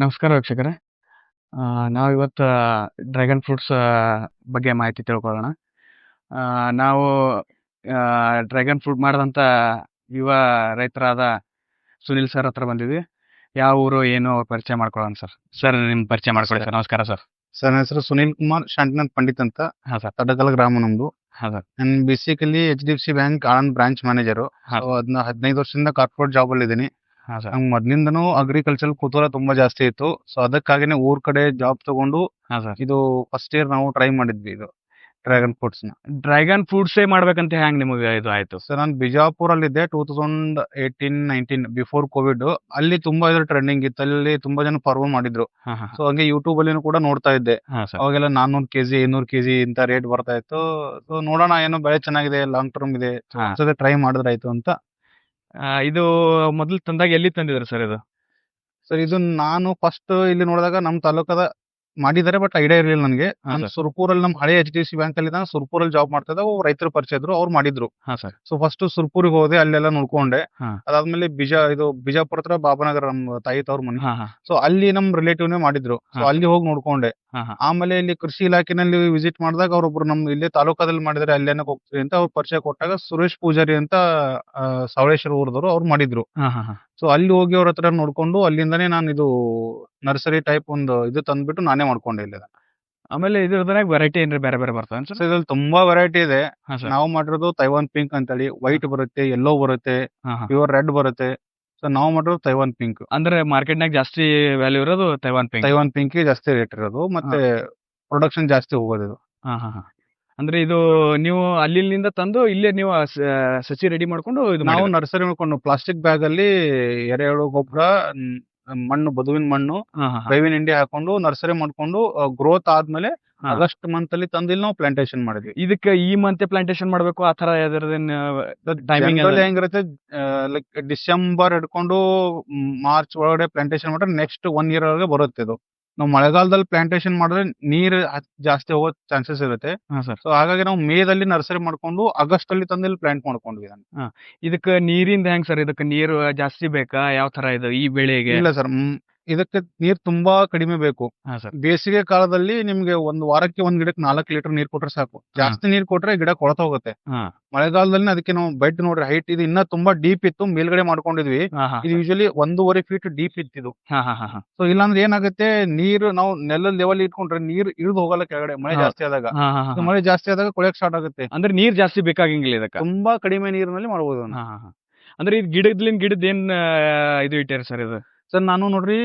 ನಮಸ್ಕಾರ ವೀಕ್ಷಕರೇ. ನಾವು ಇವತ್ತು ಡ್ರ್ಯಾಗನ್ ಫ್ರೂಟ್ಸ್ ಬಗ್ಗೆ ಮಾಹಿತಿ ತಿಳ್ಕೊಳ್ಳೋಣ. ನಾವು ಡ್ರ್ಯಾಗನ್ ಫ್ರೂಟ್ ಮಾಡಿದಂಥ ಯುವ ರೈತರಾದ ಸುನಿಲ್ ಸರ್ ಹತ್ರ ಬಂದಿದ್ವಿ. ಯಾವ ಊರು ಏನು ಅವ್ರ ಪರಿಚಯ ಮಾಡ್ಕೊಳ್ಳೋಣ ಸರ್. ಸರ್ ನಿಮ್ಮ ಪರಿಚಯ ಮಾಡ್ಕೊಳ್ಳಿ ಸರ್. ನಮಸ್ಕಾರ ಸರ್. ಸರ್ ನನ್ನ ಹೆಸರು ಸುನಿಲ್ ಕುಮಾರ್ ಶಾಂತಿನಾಥ್ ಪಂಡಿತ್ ಅಂತ. ಹಾಂ ಸರ್. ತಡಕಲ್ ಗ್ರಾಮ ನಮ್ದು. ಹಾಂ ಸರ್. ನಾನು basically H D F C bank Aland branch manager ಅದನ್ನ ಹದಿನೈದು ವರ್ಷದಿಂದ ಕಾರ್ಪೊರೇಟ್ ಜಾಬ್ ಅಲ್ಲಿ ಇದ್ದೀನಿ ಹಾಂ ಸರ್ ನಂಗೆ ಮೊದ್ಲಿಂದನೂ ಅಗ್ರಿಕಲ್ಚರ್ ಕುತೂಹಲ ತುಂಬಾ ಜಾಸ್ತಿ ಇತ್ತು. ಸೊ ಅದಕ್ಕಾಗಿನೇ ಊರ್ ಕಡೆ ಜಾಬ್ ತಗೊಂಡು ಹಾ ಸರ್ ಇದು ಫಸ್ಟ್ ಇಯರ್ ನಾವು ಟ್ರೈ ಮಾಡಿದ್ವಿ ಇದು ಡ್ರ್ಯಾಗನ್ ಫ್ರೂಟ್ಸ್ನ. ಡ್ರ್ಯಾಗನ್ ಫ್ರೂಟ್ಸೇ ಮಾಡ್ಬೇಕಂತ ಹೆಂಗ್ ನಿಮಗೆ ಇದು ಆಯ್ತು? ಸರ್ ನಾನು ಬಿಜಾಪುರ ಅಲ್ಲಿ ಇದ್ದೆ two thousand eighteen nineteen before Covid ಅಲ್ಲಿ ತುಂಬಾ ಇದ್ರ ಟ್ರೆಂಡಿಂಗ್ ಇತ್ತು. ಅಲ್ಲಿ ತುಂಬಾ ಜನ ಫಾರ್ವರ್ಡ್ ಮಾಡಿದ್ರು. ಹಾ ಹಾಂ. ಸೊ ಹಂಗೆ ಯೂಟ್ಯೂಬ್ ಅಲ್ಲಿ ಕೂಡ ನೋಡ್ತಾ ಇದ್ದೆ. ಹಾ ಸರ್ ಅವಾಗೆಲ್ಲ ನಾನ್ನೂರು ಕೆಜಿ ಇನ್ನೂರು ಕೆಜಿ ಇಂತ ರೇಟ್ ಬರ್ತಾ ಇತ್ತು. ಸೊ ನೋಡೋಣ ಏನೋ ಬೆಳೆ ಚೆನ್ನಾಗಿದೆ ಲಾಂಗ್ ಟರ್ಮ್ ಇದೆ. ಹಾಂ. ಸದ ಟ್ರೈ ಮಾಡಿದ್ರಾಯ್ತು ಅಂತ. ಇದು ಮೊದಲು ತಂದಾಗ ಎಲ್ಲಿ ತಂದಿದ್ರಿ ಸರ್ ಇದು? ಸರ್ ಇದು ನಾನು ಫಸ್ಟ್ ಇಲ್ಲಿ ನೋಡಿದಾಗ ನಮ್ಮ ತಾಲೂಕದ ಮಾಡಿದ್ದಾರೆ ಬಟ್ ಐಡಿಯಾ ಇರಲಿಲ್ಲ ನನಗೆ. ಸುರ್ಪುರಲ್ಲಿ ನಮ್ಮ ಹಳೆ ಎಚ್ ಡಿ ಸಿ ಬ್ಯಾಂಕ್ ಅಲ್ಲಿ ನಾನು ಸುರ್ಪೂರಲ್ಲಿ ಜಾಬ್ ಮಾಡ್ತಾ ಇದ್ದ ರೈತರ ಪರಿಚಯ ಇದ್ರು ಅವ್ರು ಮಾಡಿದ್ರು. ಹಾ ಸರ್. ಸೊ ಫಸ್ಟ್ ಸುರ್ಪೂರಿಗೆ ಹೋದೆ ಅಲ್ಲೆಲ್ಲ ನೋಡ್ಕೊಂಡೆ. ಹಾಂ. ಅದಾದ್ಮೇಲೆ ಬಿಜಾ ಇದು ಬಿಜಾಪುರ ಹತ್ರ ಬಾಬಾನಗರ ನಮ್ಮ ತಾಯಿ ತವ್ರ ಮನೆ. ಹಾಂ ಹಾಂ. ಸೊ ಅಲ್ಲಿ ನಮ್ ರಿಲೇಟಿವ್ನೇ ಮಾಡಿದ್ರು. ಸೊ ಹಾಂ. ಅಲ್ಲಿ ಹೋಗಿ ನೋಡ್ಕೊಂಡೆ. ಹಾಂ ಹಾಂ. ಆಮೇಲೆ ಇಲ್ಲಿ ಕೃಷಿ ಇಲಾಖೆನಲ್ಲಿ ವಿಸಿಟ್ ಮಾಡಿದಾಗ ಅವ್ರೊಬ್ರು ನಮ್ ಇಲ್ಲೇ ತಾಲೂಕಾದಲ್ಲಿ ಮಾಡಿದ್ರೆ ಅಲ್ಲೇನಕ್ ಹೋಗ್ತೀವಿ ಅಂತ ಅವ್ರು ಪರಿಚಯ ಕೊಟ್ಟಾಗ ಸುರೇಶ್ ಪೂಜಾರಿ ಅಂತ ಆ, ಸವಳೇಶ್ವರ ಊರದವರು ಅವ್ರು ಮಾಡಿದ್ರು. ಹಾಂ ಹಾಂ ಹಾಂ. ಸೊ ಅಲ್ಲಿ ಹೋಗಿ ಅವ್ರ ಹತ್ರ ನೋಡ್ಕೊಂಡು ಅಲ್ಲಿಂದಾನೇ ನಾನು ಇದು ನರ್ಸರಿ ಟೈಪ್ ಒಂದು ಇದು ತಂದ್ಬಿಟ್ಟು ನಾನೇ ಮಾಡ್ಕೊಂಡೆ ಇಲ್ಲಿ ಆಮೇಲೆ ಇದ್ರದಾಗ ವೆರೈಟಿ ಏನ್ರಿ ಬೇರೆ ಬೇರೆ ಬರ್ತದೆ ಸೊ ಸರ್ ಇದ್ರಲ್ಲಿ ತುಂಬಾ ವೆರೈಟಿ ಇದೆ. ಹಾಂ ಸರ್ ನಾವು ಮಾಡಿರೋದು ತೈವಾನ್ ಪಿಂಕ್ ಅಂತೇಳಿ ವೈಟ್ ಬರುತ್ತೆ ಯೆಲ್ಲೋ ಬರುತ್ತೆ ಹಾಂ ಹಾಂ. ಪ್ಯೂರ್ ರೆಡ್ ಬರುತ್ತೆ. ಸೊ ನಾವು ಮಾಡೋದು ತೈವಾನ್ ಪಿಂಕ್ ಅಂದ್ರೆ ಮಾರ್ಕೆಟ್ನಾಗ ಜಾಸ್ತಿ ವ್ಯಾಲ್ಯೂ ಇರೋದು ತೈವಾನ್ ಪಿಂಕ್ ತೈವಾನ್ ಪಿಂಕ್ ಜಾಸ್ತಿ ರೇಟ್ ಇರೋದು ಮತ್ತೆ ಪ್ರೊಡಕ್ಷನ್ ಜಾಸ್ತಿ ಹೋಗೋದು ಇದು ಹಾ ಹಾ ಹಾ ಅಂದ್ರೆ ಇದು ನೀವು ಅಲ್ಲಿಂದ ತಂದು ಇಲ್ಲೇ ನೀವು ಸ- ಸಸಿ ರೆಡಿ ಮಾಡ್ಕೊಂಡು ಇದು ನಾವು? ನರ್ಸರಿ ಮಾಡ್ಕೊಂಡು ಪ್ಲಾಸ್ಟಿಕ್ ಬ್ಯಾಗ್ ಅಲ್ಲಿ ಎರೆಹುಳು ಗೊಬ್ಬರ ಮಣ್ಣು ಬದುವಿನ ಮಣ್ಣು ಹಾ ಹಾ ಹಾ. ಬೇವಿನ ಹಿಂಡಿ ಹಾಕೊಂಡು ನರ್ಸರಿ ಮಾಡ್ಕೊಂಡು ಗ್ರೋತ್ ಆದ್ಮೇಲೆ. ಆಗಸ್ಟ್ ಮಂತ್ ಅಲ್ಲಿ ತಂದು ಇಲ್ಲಿ ನಾವು ಪ್ಲಾಂಟೇಶನ್ ಮಾಡಿದ್ವಿ. ಇದಕ್ಕೆ ಈ ಮಂತ್ ಪ್ಲಾಂಟೇಶನ್ ಮಾಡ್ಬೇಕು ಆ ತರ ಟೈಮಿಂಗ್ ಹೆಂಗಿರುತ್ತೆ ಲೈಕ್ ಡಿಸೆಂಬರ್ ಹಿಡ್ಕೊಂಡು ಮಾರ್ಚ್ ಒಳಗಡೆ ಪ್ಲಾಂಟೇಶನ್ ಮಾಡಿದ್ರೆ ನೆಕ್ಸ್ಟ್ ಒನ್ ಇಯರ್ ಒಳಗೆ ಬರುತ್ತೆ ಇದು. ನಾವು ಮಳೆಗಾಲದಲ್ಲಿ ಪ್ಲಾಂಟೇಶನ್ ಮಾಡಿದ್ರೆ ನೀರ್ ಜಾಸ್ತಿ ಹೋಗೋ ಚಾನ್ಸಸ್ ಇರುತ್ತೆ. ಹಾ ಸರ್ ಸೊ ಹಾಗಾಗಿ ನಾವು ಮೇದಲ್ಲಿ ನರ್ಸರಿ ಮಾಡ್ಕೊಂಡು ಆಗಸ್ಟ್ ಅಲ್ಲಿ ತಂದು ಇಲ್ಲಿ ಪ್ಲಾಂಟ್ ಮಾಡ್ಕೊಂಡ್ವಿ. ಇದಕ್ಕೆ ನೀರಿಂದ ಹೆಂಗ್ ಸರ್ ಇದಕ್ಕೆ ನೀರು ಜಾಸ್ತಿ ಬೇಕಾ? ಯಾವ ತರ ಇದು ಈ ಬೆಳೆಗೆ? ಇಲ್ಲ ಸರ್ ಇದಕ್ಕೆ ನೀರ್ ತುಂಬಾ ಕಡಿಮೆ ಬೇಕು. ಹಾ ಸರ್. ಬೇಸಿಗೆ ಕಾಲದಲ್ಲಿ ನಿಮ್ಗೆ ಒಂದ್ ವಾರಕ್ಕೆ ಒಂದ್ ಗಿಡಕ್ಕೆ ನಾಲ್ಕು ಲೀಟರ್ ನೀರ್ ಕೊಟ್ರೆ ಸಾಕು. ಜಾಸ್ತಿ ನೀರ್ ಕೊಟ್ರೆ ಗಿಡ ಕೊಳತ ಹೋಗುತ್ತೆ ಹಾ. ಮಳೆಗಾಲದಲ್ಲಿ ಅದಕ್ಕೆ ನಾವು ಬೆಡ್ ನೋಡ್ರಿ ಹೈಟ್ ಇದು ಇನ್ನ ತುಂಬಾ ಡೀಪ್ ಇತ್ತು ಮೇಲ್ಗಡೆ ಮಾಡ್ಕೊಂಡಿದ್ವಿ. ಹಾ ಹಾ ಇದು ಯೂಶಲಿ ಒಂದೂವರೆ ಫೀಟ್ ಡೀಪ್ ಇತ್ತಿದು ಹಾ ಹಾ ಹಾ ಹಾ. ಸೊ ಇಲ್ಲಾಂದ್ರೆ ಏನಾಗುತ್ತೆ ನೀರು ನಾವು ನೆಲ ಲೆವೆಲ್ ಇಟ್ಕೊಂಡ್ರೆ ನೀರ್ ಇಳಿದು ಹೋಗಲ್ಲ ಕೆಳಗಡೆ ಮಳೆ. ಜಾಸ್ತಿ ಆದಾಗ. ಹಾ ಹಾ ಹಾ ಮಳೆ ಜಾಸ್ತಿ ಆದಾಗ ಕೊಳೆಯಕ್ ಸ್ಟಾರ್ಟ್ ಆಗುತ್ತೆ. ಅಂದ್ರೆ ನೀರ್ ಜಾಸ್ತಿ ಬೇಕಾಗಿಂಗಿಲ್ಲ ಇದಕ್ಕೆ? ತುಂಬಾ ಕಡಿಮೆ ನೀರಿನಲ್ಲಿ ಮಾಡಬಹುದು ಹಾ ಹಾ ಹಾ. ಅಂದ್ರೆ ಇದು ಗಿಡದ್ಲಿಂದ ಗಿಡದ ಏನ್ ಆ, ಇದು ಇಟ್ಟಾರೆ ಸರ್ ಇದು? ಸರ್ ನಾನು ನೋಡ್ರಿ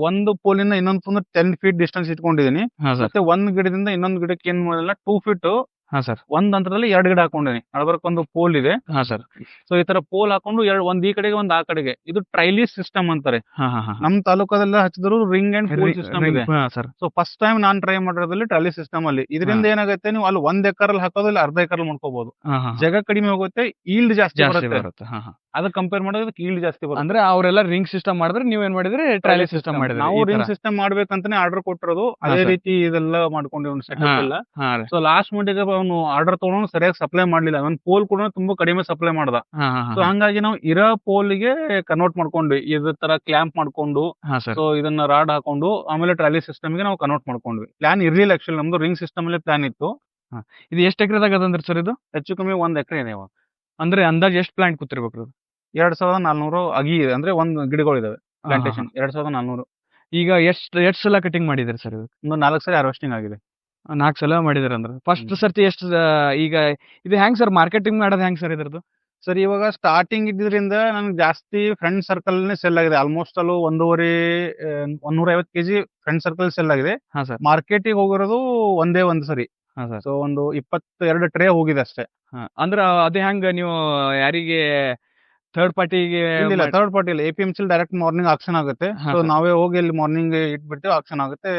ಒಂದು ಪೋಲಿನ ಇನ್ನೊಂದು ಪೋಲ್ ಟೆನ್ ಫೀಟ್ ಡಿಸ್ಟೆನ್ಸ್ ಇಟ್ಕೊಂಡಿದೀನಿ ಮತ್ತೆ ಒಂದ್ ಗಿಡದಿಂದ ಇನ್ನೊಂದ್ ಗಿಡಕ್ಕೆ ಏನ್ ಮಾಡಿಲ್ಲ ಟೂ ಫೀಟ್ ಹಾ ಸರ್. ಒಂದ್ ಅಂತರದಲ್ಲಿ ಎರಡ್ ಗಿಡ ಹಾಕೊಂಡಿನಿ ಅಳಬರ್ಕ್ ಒಂದು ಪೋಲ್ ಇದೆ. ಹಾ ಸರ್. ಸೊ ಈ ತರ ಪೋಲ್ ಹಾಕೊಂಡು ಎರಡ್ ಒಂದ್ ಈ ಕಡೆಗೆ ಒಂದ್ ಆ ಕಡೆಗೆ. ಇದು ಟ್ರೈಲಿಸ್ ಸಿಸ್ಟಮ್ ಅಂತಾರೆ. ನಮ್ ತಾಲೂಕದಲ್ಲ ಹಚ್ಚಿದ್ರು ರಿಂಗ್ ಅಂಡ್ ಪೋಲ್ ಸಿಸ್ಟಮ್ ಇದೆ. ಸರ್. ಸೊ ಫಸ್ಟ್ ಟೈಮ್ ನಾನ್ ಟ್ರೈ ಮಾಡಿರೋದ್ರಲ್ಲಿ ಟ್ರೈಲಿ ಸಿಸ್ಟಮ್ ಅಲ್ಲಿ. ಇದರಿಂದ ಏನಾಗುತ್ತೆ ನೀವು ಅಲ್ಲಿ ಒಂದ್ ಎಕರ್ ಹಾಕೋದ್ರಲ್ಲಿ ಅರ್ಧ ಎಕರ್ ಮಾಡ್ಕೋಬಹುದು ಜಾಗ ಕಡಿಮೆ ಹೋಗುತ್ತೆ ಈಲ್ಡ್ ಜಾಸ್ತಿ ಜಾಸ್ತಿ ಬರುತ್ತೆ. ಅದಕ್ಕೆ ಕಂಪೇರ್ ಮಾಡಿದ್ರೆ ಈಲ್ಡ್ ಜಾಸ್ತಿ ಬರುತ್ತೆ. ಅಂದ್ರೆ ಅವರೆಲ್ಲ ರಿಂಗ್ ಸಿಸ್ಟಮ್ ಮಾಡಿದ್ರೆ ನೀವ್ ಏನ್ ಮಾಡಿದ್ರೆ? ಟ್ರಾಲಿ ಸಿಸ್ಟಮ್ ಮಾಡಿದ್ರೆ ನಾವು ರಿಂಗ್ ಸಿಸ್ಟಮ್ ಮಾಡ್ಬೇಕಂತಾನೆ ಆರ್ಡರ್ ಕೊಟ್ಟಿರೋದು. ಅದೇ ರೀತಿ ಇದೆಲ್ಲ ಮಾಡ್ಕೊಂಡಿ ಒಂದು ಸೆಟ್ ಸೆಟಪ್ ಎಲ್ಲ. ಸೊ ಲಾಸ್ಟ್ ಮಿನಿಟ್ ಅವನು ಆರ್ಡರ್ ತಗೊಂಡು ಸರಿಯಾಗಿ ಸಪ್ಲೈ ಮಾಡ್ಲಿಲ್ಲ. ಅವ್ನ್ ಪೋಲ್ ಕೂಡ ತುಂಬಾ ಕಡಿಮೆ ಸಪ್ಲೈ ಮಾಡ್ದ. ಸೊ ಹಂಗಾಗಿ ನಾವು ಇರೋ ಪೋಲ್ಗೆ ಕನ್ವರ್ಟ್ ಮಾಡ್ಕೊಂಡ್ವಿ. ಇದ್ರ ತರ ಕ್ಲ್ಯಾಂಪ್ ಮಾಡ್ಕೊಂಡು ಸೊ ಇದನ್ನ ರಾಡ್ ಹಾಕೊಂಡು ಆಮೇಲೆ ಟ್ರಾಲಿ ಸಿಸ್ಟಮ್ಗೆ ನಾವು ಕನ್ವರ್ಟ್ ಮಾಡ್ಕೊಂಡ್ವಿ. ಪ್ಲಾನ್ ಇರ್ಲಿಲ್ಲ ಆಕ್ಚುಲಿ ನಮ್ದು ರಿಂಗ್ ಸಿಸ್ಟಮ್ ಅಲ್ಲೇ ಪ್ಲಾನ್ ಇತ್ತು. ಇದು ಎಷ್ಟು ಎಕರೆದಾಗ ಅದಂದ್ರೆ ಸರ್ ಇದು? ಹೆಚ್ಚು ಕಮ್ಮಿ ಒಂದ್ ಎಕರೆ ಇದೆ ಇವಾಗ ಅಂದ್ರೆ ಅಂದಾಜ್ ಎಷ್ಟು ಪ್ಲಾಂಟ್ ಕೂತಿರ್ಬೇಕು ಅದು? ಎರಡ್ ಸಾವಿರದ ನಾಲ್ನೂರು ಅಗಿ ಇದೆ ಅಂದ್ರೆ ಒಂದ್ ಗಿಡಗಳು ಇದಾವೆ ಪ್ಲಾಂಟೇಶನ್ ಎರಡ್ ಸಾವಿರದ ನಾಲ್ನೂರು. ಈಗ ಎಷ್ಟು ಎಷ್ಟ್ ಸಲ ಕಟಿಂಗ್ ಮಾಡಿದ್ರಿ ಸರ್ ಇದು? ಒಂದು ನಾಲ್ಕು ಸಲ ಹಾರ್ವೆಸ್ಟಿಂಗ್ ಆಗಿದೆ. ನಾಲ್ಕು ಸಲ ಮಾಡಿದ್ರಿ ಅಂದ್ರೆ? ಫಸ್ಟ್. ಸರ್ತಿ ಎಷ್ಟು ಈಗ ಇದು ಹೆಂಗ್ ಸರ್ ಮಾರ್ಕೆಟಿಂಗ್ ಮಾಡೋದು ಹೆಂಗ್ ಸರ್ ಇದ್ರದ್ದು? ಸರ್ ಇವಾಗ ಸ್ಟಾರ್ಟಿಂಗ್ ಇದ್ದಿದ್ರಿಂದ ನನಗೆ ಜಾಸ್ತಿ ಫ್ರೆಂಡ್ ಸರ್ಕಲ್ ಸೆಲ್ ಆಗಿದೆ. ಆಲ್ಮೋಸ್ಟ್ ಅಲ್ಲೂ ಒಂದೂವರೆ ಒಂದೂರ ಐವತ್ತು ಕೆಜಿ ಫ್ರೆಂಡ್ ಸರ್ಕಲ್ ಸೆಲ್ ಆಗಿದೆ. ಹಾ ಸರ್. ಮಾರ್ಕೆಟಿಗೆ ಹೋಗಿರೋದು ಒಂದೇ ಒಂದು ಸರಿ. ಹಾ ಸರ್. ಸೊ ಒಂದು ಇಪ್ಪತ್ತೆರಡು ಟ್ರೇ ಹೋಗಿದೆ ಅಷ್ಟೇ. ಅಂದ್ರೆ ಅದೇ ಹೆಂಗ ನೀವು ಯಾರಿಗೆ ಥರ್ಡ್ ಪಾರ್ಟಿಗೆ ಇಲ್ಲ ಥರ್ಡ್ ಪಾರ್ಟಿ ಇಲ್ಲ. A P M C direct morning auction ಆಗುತ್ತೆ. ಸೊ ನಾವೇ ಹೋಗಿ ಇಲ್ಲಿ ಮಾರ್ನಿಂಗ್ ಇಟ್ಬಿಟ್ಟು ಆಕ್ಷನ್ ಆಗುತ್ತೆ.